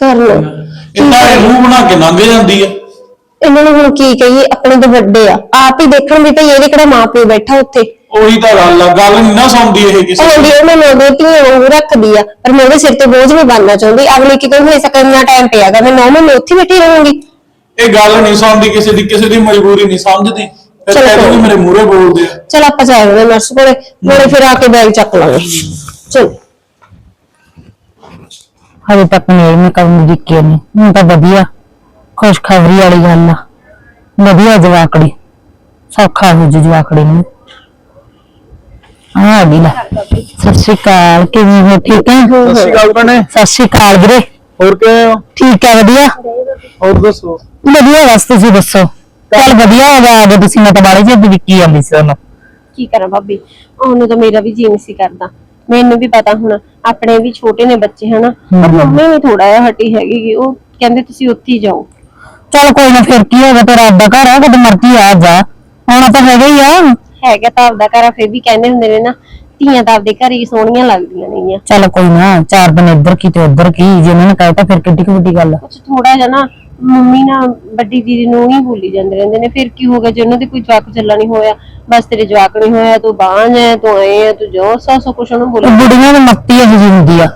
ਕਰ ਲਓ। ਤਾਂ ਇਹ ਮੂੰਹ ਬਣਾ ਕੇ ਲੰਘ ਜਾਂਦੀ ਆ। ਇਹਨਾਂ ਨੂੰ ਹੁਣ ਕੀ ਕਹੀਏ ਆਪਣੇ ਤੋਂ ਵੱਡੇ ਆ। ਆਪ ਹੀ ਦੇਖਣ ਵੀ ਭਈ ਇਹਦੇ ਕਿਹੜਾ ਮਾਂ ਪਿਓ ਬੈਠਾ ਉੱਥੇ। ਉਹੀ ਤਾਂ ਗੱਲ ਆ ਗੱਲ ਨਹੀਂ ਨਾ ਸੁਣਦੀ ਇਹ ਕਿਸੇ ਉਹ ਦੀ। ਉਹ ਮੈਨੂੰ ਉਹਦੇ ਧੀਆਂ ਵਾਂਗੂ ਰੱਖਦੀ ਆ ਪਰ ਮੈਂ ਉਹਦੇ ਸਿਰ ਤੇ ਬੋਝ ਨਹੀਂ ਬਣਨਾ ਚਾਹੁੰਦੀ ਅਗਲੀ ਕਿਤੇ ਹੋਏ ਸਕਾ ਇੰਨਾ ਟਾਈਮ ਪਿਆਗਾ ਮੈਂ ਨੌ ਮਹੀਨੇ ਉੱਥੇ ਹੀ ਬੈਠੀ ਰਹੂੰਗੀ। ਇਹ ਗੱਲ ਨਹੀਂ ਸੁਣਦੀ ਕਿਸੇ ਦੀ ਕਿਸੇ ਦੀ ਮਜਬੂਰੀ ਨਹੀਂ ਸਮਝਦੀ ਫਿਰ ਚਲੋ ਕਹਿੰਦੀ ਕੋਈ ਮੇਰੇ ਮੂਹਰੇ ਬੋਲਦੇ ਆ। ਚਲ ਆਪਾਂ ਜਾਵਾਂਗੇ ਨਰਸ ਕੋਲੇ ਨਾਲੇ ਫਿਰ ਆ ਕੇ ਬੈਗ ਚੱਕ ਲਾਂਗੇ। ਚਲ। ਹਜੇ ਤੱਕ ਮੇਰੇ ਨੇ ਕਦਮ ਦਿੱਕੇ ਨਹੀਂ। ਹੁਣ ਤਾਂ ਵਧੀਆ ਖੁਸ਼ਖਬਰੀ ਵਾਲੀ ਗੱਲ ਆ। ਵਧੀਆ ਜਵਾਕੜੀ ਸੌਖਾ ਹੋ ਜੂ ਜਵਾਕੜੀ ਨੂੰ। ਆ ਗਈ ਲੈ। ਸਤਿ ਸ਼੍ਰੀ ਅਕਾਲ ਕਿਵੇਂ ਹੋ? ਠੀਕ ਹੈ ਸਤਿ ਸ਼੍ਰੀ ਅਕਾਲ ਭੈਣੇ। ਸਤਿ ਸ਼੍ਰੀ ਅਕਾਲ ਵੀਰੇ। ਹੋਰ ਕਿਵੇਂ ਹੋ? ਠੀਕ ਹੈ ਵਧੀਆ। ਹੋਰ ਦੱਸੋ? ਵਧੀਆ ਬਸ ਤੁਸੀਂ ਦੱਸੋ? ਚੱਲ ਵਧੀਆ ਹੋ ਗਿਆ ਜੇ ਤੁਸੀਂ ਮੈਂ ਤਾਂ ਬਾੜੀ ਜੀ ਵਿੱਕੀ ਜਾਂਦੀ ਸੀ ਉਹਨੂੰ। ਕੀ ਕਰਾਂ ਭਾਬੀ? ਉਹਨੂੰ ਤਾਂ ਮੇਰਾ ਵੀ ਜੀ ਨਹੀਂ ਸੀ ਕਰਦਾ। ਮੈਨੂੰ ਵੀ ਪਤਾ ਹੁਣ ਆਪਣੇ ਵੀ ਛੋਟੇ ਨੇ ਬੱਚੇ ਹਨਾ? ਪਰ ਮੰਮੀ ਵੀ ਥੋੜਾ ਜਿਹਾ ਹਟੀ ਹੈਗੀ ਗੀ। ਉਹ ਕਹਿੰਦੇ ਤੁਸੀਂ ਉੱਥੇ ਹੀ ਜਾਓ। ਚੱਲ ਕੋਈ ਨਾ ਫਿਰ ਕੀ ਹੋਗਾ ਤੇਰਾ ਅੱਡਾ ਘਰ ਆ ਕਦੇ ਮਰਜ਼ੀ ਆ ਜਾ। ਹੁਣ ਤਾਂ ਹੈਗਾ ਹੀ ਆ। ਹੈਗਾ ਤਾਂ ਆਪਦਾ ਘਰ ਆ, ਫਿਰ ਵੀ ਕਹਿੰਦੇ ਹੁੰਦੇ ਨੇ ਨਾ ਧੀਆਂ ਤਾਂ ਆਪਦੇ ਘਰ ਹੀ ਸੋਹਣੀਆਂ ਲੱਗਦੀਆਂ ਨੇਗੀਆਂ। ਚੱਲ ਕੋਈ ਨਾ ਚਾਰ ਦਿਨ ਇੱਧਰ ਕੀ ਤੇ ਉੱਧਰ ਕੀ ਜੇ ਉਹਨਾਂ ਨੇ ਕਹਿਤਾ ਫਿਰ ਕਿੱਡੀ ਕੁ ਵੱਡੀ ਗੱਲ ਆ। ਕੁਛ ਥੋੜਾ ਜਿਹਾ ਨਾ ਮੰਮੀ ਨਾ ਵੱਡੀ ਦੀਦੀ ਨੂੰ ਹੀ ਬੋਲੀ ਜਾਂਦੇ ਰਹਿੰਦੇ ਨੇ ਫਿਰ ਕੀ ਹੋਗਾ ਜੇ ਉਹਨਾਂ ਦੇ ਕੋਈ ਜਵਾਕ ਚੱਲਾ ਨਹੀਂ ਹੋਇਆ ਬਸ ਤੇਰੇ ਜਵਾਕ ਨਹੀਂ ਹੋਇਆ ਤੂੰ ਬਾਂਝ ਹੈ ਤੂੰ ਆਏ ਹੈ ਤੂੰ ਜੋ ਸੌ ਸੌ ਕੁਛ ਉਹਨੂੰ ਉਹ ਬੋਲੀ ਬੁੜੀਆਂ ਦੀ ਮੱਤੀ ਇਹੋ ਜਿਹੀ ਹੁੰਦੀ ਆ।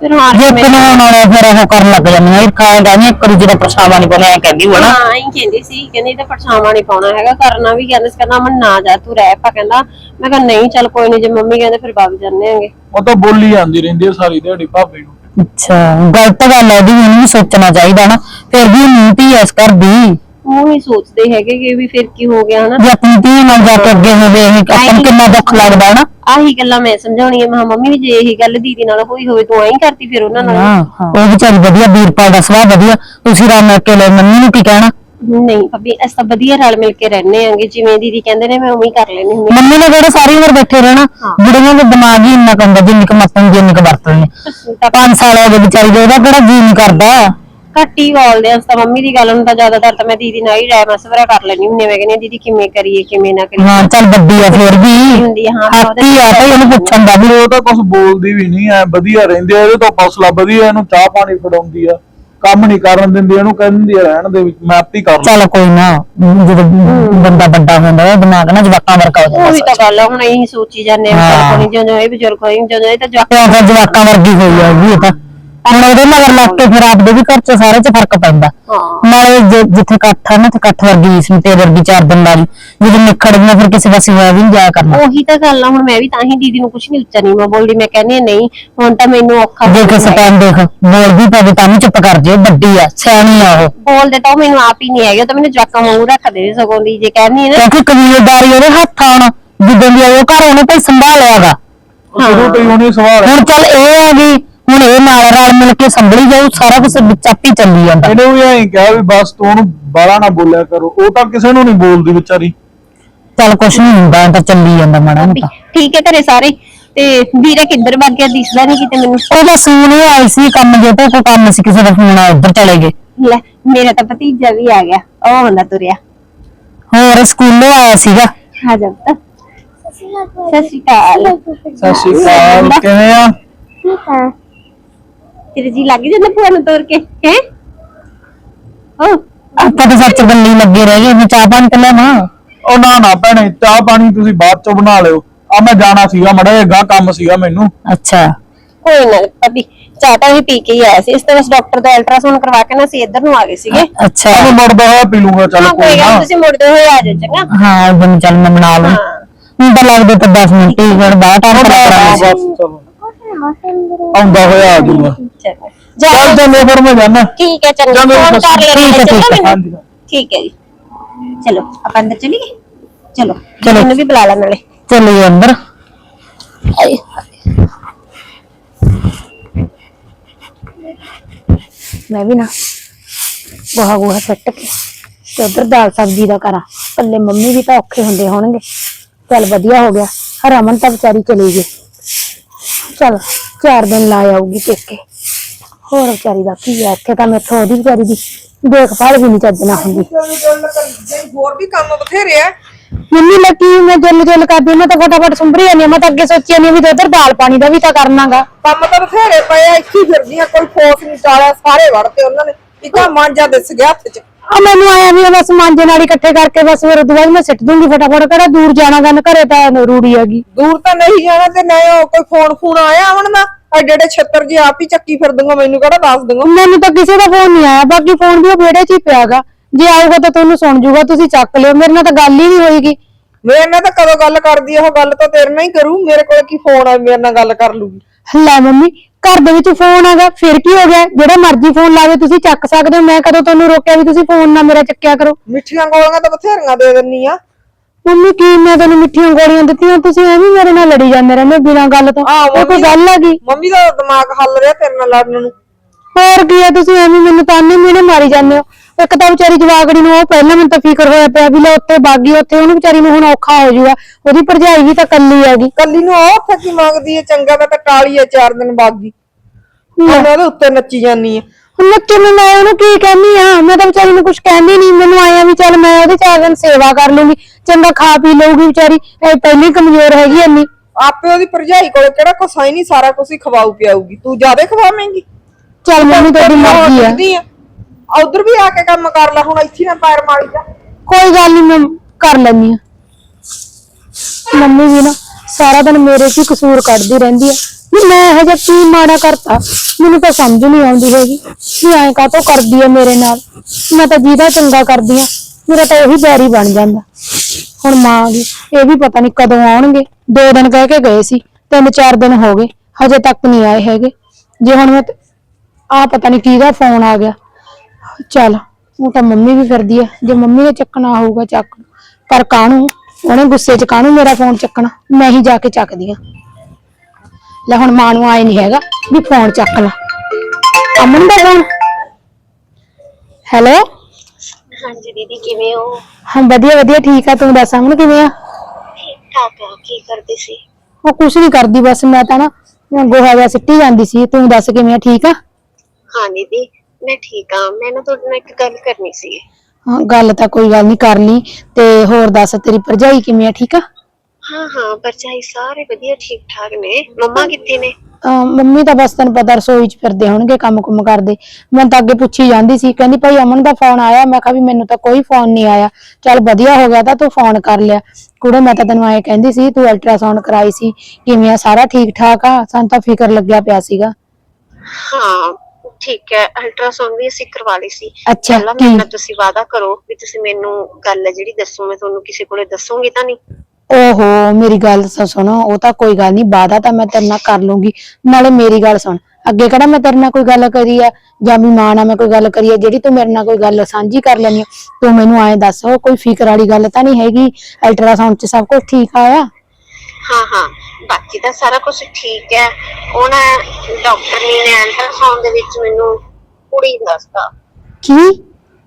ਫਿਰ ਹਾਂ ਜੇ ਪਨਾਉਣ ਵਾਲੇ ਫਿਰ ਉਹ ਕਰਨ ਲੱਗ ਜਾਂਦੀਆਂ ਇਹ ਖਾਣ ਗਾਣੀਆਂ ਕਰੂ ਜਿਹੜਾ ਪ੍ਰਸ਼ਾਵਾ ਨਹੀਂ ਬਣਿਆ ਕਹਿੰਦੀ ਹੋਣਾ। ਹਾਂ ਹੀ ਕਹਿੰਦੀ ਸੀ ਕਹਿੰਦੀ ਤਾਂ ਪਰਛਾਵਾਂ ਨਹੀਂ ਪਾਉਣਾ ਹੈਗਾ ਕਰਨਾ ਵੀ ਕਹਿੰਦੇ ਸੀ ਕਹਿੰਦਾ ਮੈਂ ਨਾ ਜਾ ਤੂੰ ਰਹਿ ਪਾ ਕਹਿੰਦਾ। ਮੈਂ ਕਿਹਾ ਨਹੀਂ ਚੱਲ ਕੋਈ ਨਹੀਂ ਜੇ ਮੰਮੀ ਕਹਿੰਦੇ ਫਿਰ ਵਗ ਜਾਂਦੇ ਆਂਗੇ ਉਹ ਤਾਂ ਬੋਲੀ ਜਾਂਦੀ ਰਹਿੰਦੀ ਆ ਸਾਰੀ ਦਿਹਾੜੀ ਭਾਬੀ ਨੂੰ। ਅੱਛਾ ਗਲਤ ਗੱਲ ਹੈ ਵੀ ਨਹੀਂ ਸੋਚਣਾ ਚਾਹੀਦਾ ਨਾ ਫਿਰ ਵੀ ਨਹੀਂ ਧੀ ਇਸ ਘਰ ਦੀ। ਉਹ ਹੀ ਸੋਚਦੇ ਹੈਗੇ ਕਿ ਵੀ ਫਿਰ ਕੀ ਹੋ ਗਿਆ ਹਨਾ? ਜੇ ਆਪਣੀ ਧੀ ਨਾਲ ਜਾ ਕੇ ਅੱਗੇ ਹੋਵੇ ਇਹ ਆਪਾਂ ਨੂੰ ਕਿੰਨਾ ਦੁੱਖ ਲੱਗਦਾ ਨਾ ਆਹੀ ਗੱਲਾਂ ਮੈਂ ਸਮਝਾਉਣੀ ਹੈ ਮੈਂ ਕਿਹਾ ਮੰਮੀ ਵੀ ਜੇ ਇਹੀ ਗੱਲ ਦੀਦੀ ਨਾਲ ਹੋਈ ਹੋਵੇ ਤੂੰ ਐਂ ਕਰਤੀ ਫਿਰ ਉਹਨਾਂ ਨਾਲ। ਹਾਂ ਉਹ ਵਿਚਾਰੀ ਵਧੀਆ ਵੀਰਪਾਲ ਦਾ ਸੁਭਾਅ ਵਧੀਆ। ਤੁਸੀਂ ਰਾਮ ਨਾਲ ਲੈ ਮੰਮੀ ਨੂੰ ਕੀ ਕਹਿਣਾ? ਨਹੀਂ ਭਾਬੀ ਅਸੀਂ ਤਾਂ ਵਧੀਆ ਰਲ ਮਿਲ ਕੇ ਰਹਿੰਦੇ ਆਂਗੇ ਜਿਵੇਂ ਦੀਦੀ ਕਹਿੰਦੇ ਨੇ ਮੈਂ ਉਵੇਂ ਹੀ ਕਰ ਲੈਣੀ ਹੁੰਦੀ ਮੰਮੀ ਨੇ ਕਿਹੜਾ ਸਾਰੀ ਉਮਰ ਬੈਠੇ ਰਹਿਣਾ ਬੁੜੀਆਂ ਦੇ ਦਿਮਾਗ ਹੀ ਇੰਨਾ ਕੰਦਾ ਜਿੰਨੀ ਕੁ ਮੱਤਨ ਜਿੰਨੀ ਕੁ ਵਰਤਣ। ਨੇ ਤਾਂ ਪੰਜ ਸਾਲ ਹੋ ਗਏ ਵਿਚਾਰੀ ਦੇ ਉਹਦਾ ਕਿਹੜਾ ਜੀ ਨਹੀਂ ਕਰਦਾ। ਘੱਟ ਹੀ ਬੋਲਦੇ ਆਂ ਤਾਂ ਮੰਮੀ ਦੀ ਗੱਲ ਨੂੰ ਤਾਂ ਜ਼ਿਆਦਾਤਰ ਤਾਂ ਮੈਂ ਦੀਦੀ ਨਾਲ ਹੀ ਰਾਇ ਮਸਵਰਾ ਕਰ ਲੈਣੀ ਹੁੰਦੀ। ਮੈਂ ਕਹਿੰਦੀ ਹਾਂ, ਦੀਦੀ ਕਿਵੇਂ ਕਰੀਏ ਕਿਵੇਂ ਨਾ ਕਰੀਏ? ਹਾਂ ਚੱਲ ਵੱਡੀ ਆ ਫਿਰ ਵੀ। ਹੁੰਦੀ ਆ, ਹਾਂ, ਹੀ ਆ ਭਾਈ ਉਹਨੂੰ ਪੁੱਛਣ ਦਾ ਵੀ। ਉਹ ਤਾਂ ਕੁਝ ਬੋਲਦੀ ਵੀ ਨਹੀਂ ਐ ਵਧੀਆ ਰਹਿੰਦੀ ਆ ਇਹਦੇ ਤੋਂ ਹੌਸਲਾ ਵਧੀਆ ਇਹਨੂੰ ਚਾਹ ਪਾਣੀ ਫੜਾਉਂਦੀ ਆ। ਕੰਮ ਨਹੀਂ ਕਰਨ ਦਿੰਦੀ ਇਹਨੂੰ ਕਹਿੰਦੀ ਆ ਰਹਿਣ ਦੇ ਵੀ ਮੈਂ ਆਪੇ ਹੀ ਕਰ ਚੱਲ ਕੋਈ ਨਾ ਜਦੋਂ ਬੰਦਾ ਵੱਡਾ ਹੁੰਦਾ ਉਹਦਾ ਦਿਮਾਗ ਨਾ ਜਵਾਕਾਂ ਵਰਗਾ ਹੋ ਉਹ ਵੀ ਜਾਂਦਾ ਤਾਂ ਗੱਲ ਆ ਹੁਣ ਇਹੀ ਸੋਚੀ ਜਾਂਦੇ ਆ ਹਾਂ। ਚੱਲ ਕੋਈ ਜਦੋਂ ਇਹ ਬਜ਼ੁਰਗ ਹੋਈ ਜਦੋਂ ਇਹ ਤਾਂ ਜਵਾਕ ਤੇ ਫਿਰ ਜਵਾਕਾਂ ਵਰਗੀ ਹੋਈ ਆ ਵੀ ਇਹ ਤਾਂ। ਹੁਣ ਉਹਦੇ ਮਗਰ ਲੱਗ ਕੇ ਫਿਰ ਆਪਦੇ ਵੀ ਘਰ ਚ ਸਾਰੇ ਚ ਫ਼ਰਕ ਪੈਂਦਾ। ਹਾਂ। ਨਾਲੇ ਜੇ- ਜਿੱਥੇ ਇਕੱਠ ਆ ਨਾ ਤੇ ਇਕੱਠ ਵਰਗੀ ਇਸ ਨੂੰ ਤੇ ਵਰਗੀ ਚਾਰ ਦਿਨ ਲਾ ਲਈ ਜਦੋਂ ਨਿਖੜ ਗਈਆਂ ਫਿਰ ਕਿਸੇ ਪਾਸੇ ਹੋਇਆ ਵੀ ਨਹੀਂ ਜਾਇਆ ਕਰਨਾ। ਉਹੀ ਤਾਂ ਗੱਲ ਆ ਹੁਣ ਮੈਂ ਵੀ ਤਾਂ ਹੀ ਦੀਦੀ ਨੂੰ ਕੁਝ ਨਹੀਂ ਉੱਚਾ ਨਹੀਂ ਮੈਂ ਬੋਲਦੀ ਮੈਂ ਕਹਿੰਦੀ ਹਾਂ, ਨਹੀਂ ਹੁਣ ਤਾਂ ਮੈਨੂੰ ਔਖਾ ਜੇ ਕਿਸੇ ਟਾਈਮ ਦੇਖ ਬੋਲ ਵੀ ਪਵੇ ਤਾਂ ਵੀ ਚੁੱਪ ਕਰ ਜੇ ਵੱਡੀ ਆ ਸਿਆਣੀ ਆ ਉਹ। ਬੋਲਦੇ ਤਾਂ ਉਹ ਮੈਨੂੰ ਆਪ ਹੀ ਨਹੀਂ ਹੈਗੇ ਉਹ ਤਾਂ ਮੈਨੂੰ ਜਵਾਕਾਂ ਵਾਂਗੂ ਰੱਖਦੇ ਨੇ ਸਗੋਂ ਦੀ ਜੇ ਕਹਿੰਦੀ ਹੈ ਨਾ। ਕਿਉਂਕਿ ਕਬੀਲਦਾਰੀ ਉਹਦੇ ਹੱਥ ਆਉਣ ਜਿੱਦਾਂ ਦੀ ਆਈ ਉਹ ਘਰ ਉਹਨੇ ਭਾਈ ਸੰਭਾਲਿਆਗਾ ਸ਼ੁਰੂ ਤੋਂ ਹੀ ਉਹਨੇ ਸਵਾਲ ਹੁਣ ਚੱਲ ਇਹ ਆ ਵੀ ਹੁਣ ਇਹ ਨਾਲ ਰਲ ਮਿਲ ਕੇ ਸੰਭਲੀ ਜਾਊ ਸਾਰਾ ਕੁਝ ਵਿੱਚ ਆਪੇ ਚੱਲੀ ਜਾਂਦਾ। ਇਹਨੇ ਵੀ ਐਂ ਕਿਹਾ ਵੀ ਬਸ ਤੂੰ ਉਹਨੂੰ ਬਾਲਾ ਨਾ ਬੋਲਿਆ ਕਰੋ। ਉਹ ਤਾਂ ਕਿਸੇ ਨੂੰ ਨਹੀਂ ਬੋਲਦੀ ਵਿਚਾਰੀ। ਚੱਲ ਕੁਛ ਨਹੀਂ ਹੁੰਦਾ ਇਹ ਤਾਂ ਚੱਲੀ ਜਾਂਦਾ ਮਾੜਾ ਮੋਟਾ। ਠੀਕ ਹੈ ਘਰੇ ਸਾਰੇ? ਤੇ ਵੀਰੇ ਕਿੱਧਰ ਵਗ ਗਿਆ? ਦਿਸਦਾ ਨਹੀਂ ਕਿਤੇ ਮੈਨੂੰ। ਉਹਦਾ ਸੂਨ ਹੀ ਆਈ ਸੀ ਕੰਮ ਜੇ ਤੇ ਕੋਈ ਕੰਮ ਸੀ ਕਿਸੇ ਦਾ ਫੋਨ ਆ ਉੱਧਰ ਚਲੇ ਗਏ। ਲੈ ਮੇਰਾ ਤਾਂ ਭਤੀਜਾ ਵੀ ਆ ਗਿਆ। ਉਹ ਹੁੰਦਾ ਤੁਰਿਆ। ਹੋਰ ਸਕੂਲੋਂ ਆਇਆ ਸੀਗਾ। ਆ ਜਾ ਪੁੱਤ। ਸਤਿ ਸ਼੍ਰੀ ਅਕਾਲ। ਸਤਿ ਸ਼੍ਰੀ ਅਕਾਲ ਕਿਵੇਂ ਆ। ਤੇਰੇ ਜੀ ਲੱਗ ਜਾਂਦਾ ਭੂਆ ਨੂੰ ਤੋਰ ਕੇ ਹੈ? ਓ ਆਪਾਂ ਤਾਂ ਸੱਚ ਬੰਨੀ ਲੱਗੇ ਰਹਿ ਗਏ ਮੈਂ ਚਾਹ ਪਾਣੀ ਤੇ ਲੈਣਾ ਉਹ ਨਾ ਨਾ ਭੈਣੇ ਚਾਹ ਪਾਣੀ ਤੁਸੀਂ ਬਾਅਦ ਚੋਂ ਬਣਾ ਲਿਓ। ਆ ਮੈਂ ਜਾਣਾ ਸੀਗਾ ਮੜਾ ਜਿਹਾ ਕੰਮ ਸੀਗਾ ਮੈਨੂੰ। ਅੱਛਾ। ਕੋਈ ਨਾ ਭਾਬੀ ਚਾਹ ਤਾਂ ਵੀ ਪੀ ਕੇ ਹੀ ਆਇਆ ਸੀ ਇਸ ਤੋਂ ਬਸ ਡਾਕਟਰ ਦਾ ਅਲਟਰਾਸਾਊਂਡ ਕਰਵਾ ਕੇ ਨਾ ਅਸੀਂ ਇੱਧਰ ਨੂੰ ਆ ਗਏ ਸੀਗੇ। ਅੱਛਾ। ਮੈਂ ਮੁੜਦਾ ਹੋਇਆ ਪੀ ਲੂੰਗਾ ਚੱਲ ਹਾਂ ਕੋਈ ਕੋਈ ਗੱਲ ਨੀ, ਤੁਸੀਂ ਮੁੜਦੇ ਹੋਏ ਆ ਜਾਓ ਚੰਗਾ। ਹਾਂ ਉਦੋਂ ਚੱਲ ਮੈਂ ਬਣਾ ਲੂੰ। ਹਾਂ। ਹੁਣ ਤਾਂ ਲੱਗਦੇ ਤਾਂ 10 ਮਿੰਟ ਹੀ ਫਿਰ ਬਾਅਦ ਟਾਈਮ ਬਸ ਚਲੋ ਆਉਂਦਾ ਹੋਇਆ ਆ ਜਾਊਗਾ। ਚਲੋ। ਚੱਲ ਜਾ ਫਿਰ ਮੈਂ ਜਾਣਾ ਠੀਕ ਹੈ ਚੰਗਾ। ਚਲੋ, ਫੋਨ ਕਰ ਠੀਕ ਲੈਣਾ ਹੈ, ਠੀਕ ਹੈ, ਹਾਂਜੀ। ਠੀਕ ਹੈ ਜੀ। ਚਲੋ ਆਪਾਂ ਅੰਦਰ ਚਲੀਏ? ਚਲੋ ਚਲੋ। ਵੀ ਬੁਲਾ ਲੈ ਨਾਲੇ। ਚਲੋ ਅੰਦਰ। ਆਏ ਮੈਂ ਵੀ ਨਾ ਗੋਹਾ ਗੋਹਾ ਸੱਟ ਕੇ ਤੇ ਉਧਰ ਦਾਲ ਸਬਜ਼ੀ ਦਾ ਕਰਾਂ। ਪੱਲੇ ਮੰਮੀ ਵੀ ਤਾਂ ਔਖੇ ਹੁੰਦੇ ਹੋਣਗੇ। ਚੱਲ ਵਧੀਆ ਹੋ ਗਿਆ। ਹਰਮਨ ਤਾਂ ਵਿਚਾਰੀ ਚਲੀ ਗਈ। ਚਲ ਚਾਰ ਦਿਨ ਲਾ ਆਊਗੀ ਪੇਕੇ। ਹੋਰ ਵਿਚਾਰੀ ਦਾ ਕੀ ਹੈ ਇੱਥੇ ਤਾਂ ਮੈਥੋਂ ਉਹਦੀ ਵਿਚਾਰੀ ਦੀ ਦੇਖਭਾਲ ਵੀ ਨਹੀਂ ਚੱਜ ਨਾਲ ਹੁੰਦੀ। ਹੋਰ ਵੀ ਕੰਮ ਬਥੇਰੇ ਆ। ਮੰਮੀ ਲੱਗੀ ਮੈਂ ਜੁੱਲ ਜੁੱਲ ਕਰਦੀ ਮੈਂ ਤਾਂ ਫਟਾਫਟ ਸੁੰਭਰੀ ਜਾਂਦੀ ਹਾਂ। ਮੈਂ ਤਾਂ ਅੱਗੇ ਸੋਚੀ ਜਾਂਦੀ ਹਾਂ ਵੀ ਤੇ ਉਧਰ ਦਾਲ ਪਾਣੀ ਦਾ ਵੀ ਤਾਂ ਕਰਨਾਗਾ। ਕੰਮ ਤਾਂ ਬਥੇਰੇ ਪਏ ਆ ਇੱਥੇ ਹੀ ਫਿਰਦੀਆਂ ਕੋਈ ਫੋਸ ਨਹੀਂ ਟਾਲਿਆ ਸਾਰੇ ਵੜਤੇ ਉਹਨਾਂ ਨੇ। ਇੱਕ ਮਾਂਜਾ ਦਿਸ ਗਿਆ ਹੱਥ 'ਚ। ਆ ਮੈਨੂੰ ਆਇਆ ਵੀ ਬਸ ਮਾਂਜੇ ਨਾਲ ਹੀ ਇਕੱਠੇ ਕਰਕੇ ਬਸ ਫਿਰ ਉਦੋਂ ਬਾਅਦ ਮੈਂ ਸਿੱਟ ਦੂੰਗੀ ਫਟਾਫਟ ਕਿਹੜਾ ਦੂਰ ਜਾਣਾ ਗਾ ਘਰੇ ਤਾਂ ਰੂੜੀ ਹੈਗੀ। ਦੂਰ ਤਾਂ ਨਹੀਂ ਜਾਣਾ ਤੇ ਨਾ ਉਹ ਕੋਈ ਫੋਨ ਫੋਨ ਆਇਆ ਆਵਣ ਦਾ ਐਡੇ ਐਡੇ ਛੱਤਰ ਜੀ ਆਪ ਹੀ ਚੱਕੀ ਫਿਰ ਦੂੰਗਾ ਮੈਨੂੰ ਕਿਹੜਾ ਦੱਸ ਦੂੰਗਾ। ਮੈਨੂੰ ਤਾਂ ਕਿਸੇ ਦਾ ਫੋਨ ਨਹੀਂ ਆਇਆ ਬਾਕੀ ਫੋਨ ਵੀ ਉਹ ਵਿਹੜੇ 'ਚ ਹੀ ਪਿਆਗਾ ਜੇ ਆਊਗਾ ਤਾਂ ਤੁਹਾਨੂੰ ਸੁਣ ਜੂਗਾ ਤੁਸੀਂ ਚੱਕ ਲਿਓ ਮੇਰੇ ਨਾਲ ਤਾਂ ਗੱਲ ਹੀ ਨਹੀਂ ਹੋਏਗੀ। ਮੇਰੇ ਨਾਲ ਤਾਂ ਕਦੋਂ ਗੱਲ ਕਰਦੀ ਆ ਉਹ ਗੱਲ ਤਾਂ ਤੇਰੇ ਨਾਲ ਹੀ ਕਰੂ ਮੇਰੇ ਕੋਲ ਕੀ ਫੋਨ ਆ ਮੇਰੇ ਨਾਲ ਗੱਲ ਕਰ ਲੂਗੀ। ਲੈ ਮੰਮੀ ਘਰ ਦੇ ਵਿੱਚ ਫੋਨ ਆਗਾ ਫਿਰ ਕੀ ਹੋ ਗਿਆ? ਜਿਹੜਾ ਮਰਜ਼ੀ ਫੋਨ ਲਾਵੇ ਤੁਸੀਂ ਚੱਕ ਸਕਦੇ ਹੋ। ਮੈਂ ਕਦੋਂ ਤੁਹਾਨੂੰ ਰੋਕਿਆ ਵੀ ਤੁਸੀਂ ਫੋਨ ਨਾ ਮੇਰਾ ਚੱਕਿਆ ਕਰੋ। ਮਿੱਠੀਆਂ ਗੋਲੀਆਂ ਤਾਂ ਬਥੇਰੀਆਂ ਦੇ ਦਿੰਨੀ ਆ। ਮੰਮੀ ਕੀ ਮੈਂ ਤੁਹਾਨੂੰ ਮਿੱਠੀਆਂ ਗੋਲੀਆਂ ਦਿੱਤੀਆਂ? ਤੁਸੀਂ ਐਵੇਂ ਮੇਰੇ ਨਾਲ ਲੜੀ ਜਾਂਦੇ ਰਹਿੰਦੇ ਬਿਨਾਂ ਗੱਲ ਤੋਂ। ਆਹ, ਇਹ ਕੋਈ ਮੰਮੀ- ਗੱਲ ਹੈਗੀ? ਮੰਮੀ ਦਾ ਦਿਮਾਗ ਹੱਲ ਰਿਹਾ ਤੇਰੇ ਨਾਲ ਲੜਨ ਨੂੰ। ਹੋਰ ਕੀ ਹੈ? ਤੁਸੀਂ ਐਵੇਂ ਮੈਨੂੰ ਤਾਨੇ ਮੀਨੇ ਮਾਰੀ ਜਾਂਦੇ ਹੋ। ਇੱਕ ਤਾਂ ਵਿਚਾਰੀ ਜਵਾਗੜੀ ਨੂੰ ਉਹ ਪਹਿਲਾਂ ਮੈਨੂੰ ਤਾਂ ਫਿਕਰ ਹੋਇਆ ਪਿਆ ਵੀ ਲੈ ਉੱਤੇ ਬਾਗੀ ਉੱਥੇ ਉਹਨੂੰ ਵਿਚਾਰੀ ਨੂੰ ਹੁਣ ਔਖਾ ਹੋ ਜਾਊਗਾ ਉਹਦੀ ਭਰਜਾਈ ਵੀ ਤਾਂ ਕੱਲੀ ਹੈਗੀ। ਕੱਲੀ ਨੂੰ ਉਹ ਉੱਥੇ ਕੀ ਮੰਗਦੀ ਹੈ ਚੰਗਾ ਮੈਂ ਤਾਂ ਟਾਲੀ ਆ ਚਾਰ ਦਿਨ ਬਾਗੀ ਮੈਂ ਉਹਦੇ ਉੱਤੇ ਨੱਚੀ ਜਾਨੀ ਆ। ਹੁਣ ਨੱਚਣ ਨੂੰ ਮੈਂ ਉਹਨੂੰ ਕੀ ਕਹਿੰਦੀ ਆ? ਮੈਂ ਤਾਂ ਵਿਚਾਰੀ ਨੂੰ ਕੁਝ ਕਹਿੰਦੀ ਨਹੀਂ ਮੈਨੂੰ ਆਇਆ ਵੀ ਚੱਲ ਮੈਂ ਉਹਦੇ ਚਾਰ ਦਿਨ ਸੇਵਾ ਕਰ ਲੂੰਗੀ ਚੰਗਾ ਖਾ ਪੀ ਲਊਗੀ ਵਿਚਾਰੀ ਇਹ ਪਹਿਲੀ ਕਮਜ਼ੋਰ ਹੈਗੀ ਇੰਨੀ। ਆਪੇ ਉਹਦੀ ਭਰਜਾਈ ਕੋਲ ਕਿਹੜਾ ਕੁਛ ਹੀ ਨਹੀਂ ਸਾਰਾ ਕੁਝ ਹੀ ਖਵਾਉ ਪਿਆਊਗੀ। ਤੂੰ ਜ਼ਿਆਦਾ ਖਵਾਵੇਂਗੀ ਚੱਲ ਮੰਮੀ ਤੁਹਾਡੀ ਮਰਜ਼ੀ ਆ। ਉਧਰ ਵੀ ਆ ਕੇ ਕੰਮ ਕਰ ਲੈ, ਹੁਣ ਇੱਥੇ ਨਾ ਪੈਰ ਮਾਰੀ ਜਾ। ਕੋਈ ਗੱਲ ਨਹੀਂ ਮੈਂ ਕਰ ਲੈਣੀ ਆ ਮੰਮੀ ਵੀ ਨਾ, ਸਾਰਾ ਦਿਨ ਮੇਰੇ 'ਚ ਹੀ ਕਸੂਰ ਕੱਢਦੀ ਰਹਿੰਦੀ ਆ। ਵੀ ਮੈਂ ਇਹ ਜਿਹਾ ਕੀ ਮਾੜਾ ਕਰਤਾ, ਮੈਨੂੰ ਤਾਂ ਸਮਝ ਨਹੀਂ ਆਉਂਦੀ ਹੈਗੀ ਵੀ ਐਂ ਕਾਹਤੋਂ ਕਰਦੀ ਆ ਮੇਰੇ ਨਾਲ। ਮੈਂ ਤਾਂ ਜਿਹਦਾ ਚੰਗਾ ਕਰਦੀ ਆ, ਮੇਰਾ ਤਾਂ ਉਹੀ ਬੈਰੀ ਬਣ ਜਾਂਦਾ। ਹੁਣ ਮਾਂ ਦੀ ਇਹ ਵੀ ਪਤਾ ਨਹੀਂ ਕਦੋਂ ਆਉਣਗੇ। ਦੋ ਦਿਨ ਕਹਿ ਕੇ ਗਏ ਸੀ, ਤਿੰਨ ਚਾਰ ਦਿਨ ਹੋ ਗਏ, ਹਜੇ ਤੱਕ ਨਹੀਂ ਆਏ ਹੈਗੇ। ਜੇ ਹੁਣ ਮੈਂ ਆ ਪਤਾ ਨਹੀਂ ਕਿਹਦਾ ਫੋਨ ਆ ਗਿਆ। ਚੱਲ ਉਹ ਤਾਂ ਮੰਮੀ ਵੀ ਫਿਰਦੀ ਆ। ਜੇ ਮੰਮੀ ਨੇ ਚੱਕਣਾ ਹੋਊਗਾ ਚੱਕ। ਪਰ ਕਾਹਨੂੰ? ਉਹਨੇ ਗੁੱਸੇ 'ਚ ਕਾਹਨੂੰ ਮੇਰਾ ਫੋਨ ਚੱਕਣਾ? ਮੈਂ ਹੀ ਜਾ ਕੇ ਚੱਕਦੀ ਆ। ਲੈ ਹੁਣ ਮਾਂ ਨੂੰ ਆਏ ਨਹੀਂ ਹੈਗਾ ਵੀ ਫੋਨ ਚੱਕ ਲਾ। ਅਮਨ ਦਾ ਫੋਨ ਹੈਲੋ ਹਾਂਜੀ ਦੀਦੀ ਕਿਵੇਂ ਹੋ? ਹਾਂ ਵਧੀਆ ਵਧੀਆ। ਠੀਕ ਆ ਤੂੰ ਦੱਸ ਅਮਨ ਕਿਵੇਂ ਆ? ਠੀਕ ਠਾਕ ਆ। ਕੀ ਕਰਦੇ ਸੀ? ਉਹ ਕੁਛ ਨਹੀਂ ਕਰਦੀ ਬਸ ਮੈਂ ਤਾਂ ਨਾ ਗੋਹਾ ਜਿਹਾ ਸਿੱਟੀ ਜਾਂਦੀ ਸੀ। ਤੂੰ ਦੱਸ ਕਿਵੇਂ ਆ? ਠੀਕ ਆ? ਹਾਂ ਦੀਦੀ। ਮੈਂ ਠੀਕ ਆ। ਮੈਂ ਨਾ ਤੁਹਾਡੇ ਨਾਲ ਇੱਕ ਗੱਲ ਕਰਨੀ ਸੀ। ਹਾਂ ਗੱਲ ਤਾਂ ਕੋਈ ਗੱਲ ਨਹੀਂ ਕਰ ਲਈ। ਤੇ ਹੋਰ ਦੱਸ ਤੇਰੀ ਭਰਜਾਈ ਕਿਵੇਂ ਆ ਠੀਕ ਆ? ਹਾਂ ਹਾਂ ਪਰਚਾਈ ਸਾਰੇ ਵਧੀਆ ਠੀਕ ਠਾਕ ਨੇ। ਮੰਮਾ ਕਿੱਥੇ ਨੇ? ਅਹ ਮੰਮੀ ਤਾਂ ਬਸ ਤੈਨੂੰ ਪਤਾ ਰਸੋਈ 'ਚ ਫਿਰਦੇ ਹੋਣਗੇ ਕੰਮ ਕੁਮ ਕਰਦੇ। ਮੈਂ ਤਾਂ ਅੱਗੇ ਪੁੱਛੀ ਜਾਂਦੀ ਸੀ ਕਹਿੰਦੀ ਭਾਈ ਅਮਨ ਦਾ ਫੋਨ ਆਇਆ। ਮੈਂ ਕਿਹਾ ਵੀ ਮੈਨੂੰ ਤਾਂ ਕੋਈ ਫੋਨ ਨਹੀਂ ਆਇਆ। ਚੱਲ ਵਧੀਆ ਹੋ ਗਿਆ ਤਾਂ ਤੂੰ ਫੋਨ ਕਰ ਲਿਆ। ਕੁੜੇ ਮੈਂ ਤਾਂ ਤੈਨੂੰ ਐਂ ਕਹਿੰਦੀ ਸੀ ਤੂੰ ਅਲਟਰਾਸਾਊਂਡ ਕਰਾਈ ਸੀ। ਕਿਵੇਂ ਆ ਸਾਰਾ ਠੀਕ ਠਾਕ ਆ? ਸਾਨੂੰ ਤਾਂ ਫਿਕਰ ਲੱਗਿਆ ਪਿਆ ਸੀਗਾ। ਹਾਂ ਠੀਕ ਹੈ ਅਲਟਰਾਸਾਊਂਡ ਵੀ ਅਸੀਂ ਕਰਵਾ ਲਈ ਸੀ। ਅੱਛਾ, ਪਹਿਲਾਂ ਮੇਰੇ ਕੀ? ਤੁਸੀਂ ਵਾਅਦਾ ਕਰੋ ਵੀ ਤੁਸੀਂ ਮੈਨੂੰ ਗੱਲ ਹੈ ਜਿਹੜੀ ਦੱਸੋ ਮੈਂ ਤੁਹਾਨੂੰ ਕਿਸੇ ਕੋਲੇ ਦੱਸੂਗੀ ਤਾਂ ਨਹੀਂ। ਓਹੋ ਮੇਰੀ ਗੱਲ ਤਾਂ ਸੁਣੋ ਉਹ ਤਾਂ ਕੋਈ ਗੱਲ ਨਹੀਂ ਵਾਦਾ ਤਾਂ ਮੈਂ ਤੇਰੇ ਨਾਲ ਕਰ ਲੂੰਗੀ। ਨਾਲੇ ਮੇਰੀ ਗੱਲ ਸੁਣ ਅੱਗੇ ਕਿਹੜਾ ਮੈਂ ਤੇਰੇ ਨਾਲ ਕੋਈ ਗੱਲ ਕਰੀ ਆ? ਜਾਂ ਵੀ ਮਾਂ ਨਾਲ ਮੈਂ ਕੋਈ ਗੱਲ ਕਰੀ ਆ ਜਿਹੜੀ ਤੂੰ ਮੇਰੇ ਨਾਲ ਕੋਈ ਗੱਲ ਸਾਂਝੀ ਕਰ ਲੈਣੀ ਤੂੰ ਮੈਨੂੰ ਐਂ ਦੱਸ ਉਹ ਕੋਈ ਫਿਕਰ ਵਾਲੀ ਗੱਲ ਤਾਂ ਨਹੀਂ ਹੈਗੀ? ਅਲਟਰਾਸਾਊਂਡ 'ਚ ਸਭ ਕੁਝ ਠੀਕ ਆਇਆ? ਹਾਂ ਹਾਂ। ਬਾਕੀ ਤਾਂ ਸਾਰਾ ਕੁਝ ਠੀਕ ਹੈ। ਉਹ ਨਾ ਡਾਕਟਰ ਨੇ ਅਲਟਰਾਸਾਊਂਡ ਦੇ ਵਿੱਚ ਮੈਨੂੰ ਕੁੜੀ ਦੱਸਤਾ। ਕੀ?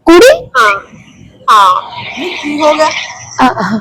ਕੁੜੀ? ਹਾਂ। ਹਾਂ। ਕੀ ਹੋ ਗਿਆ? ਅਹ,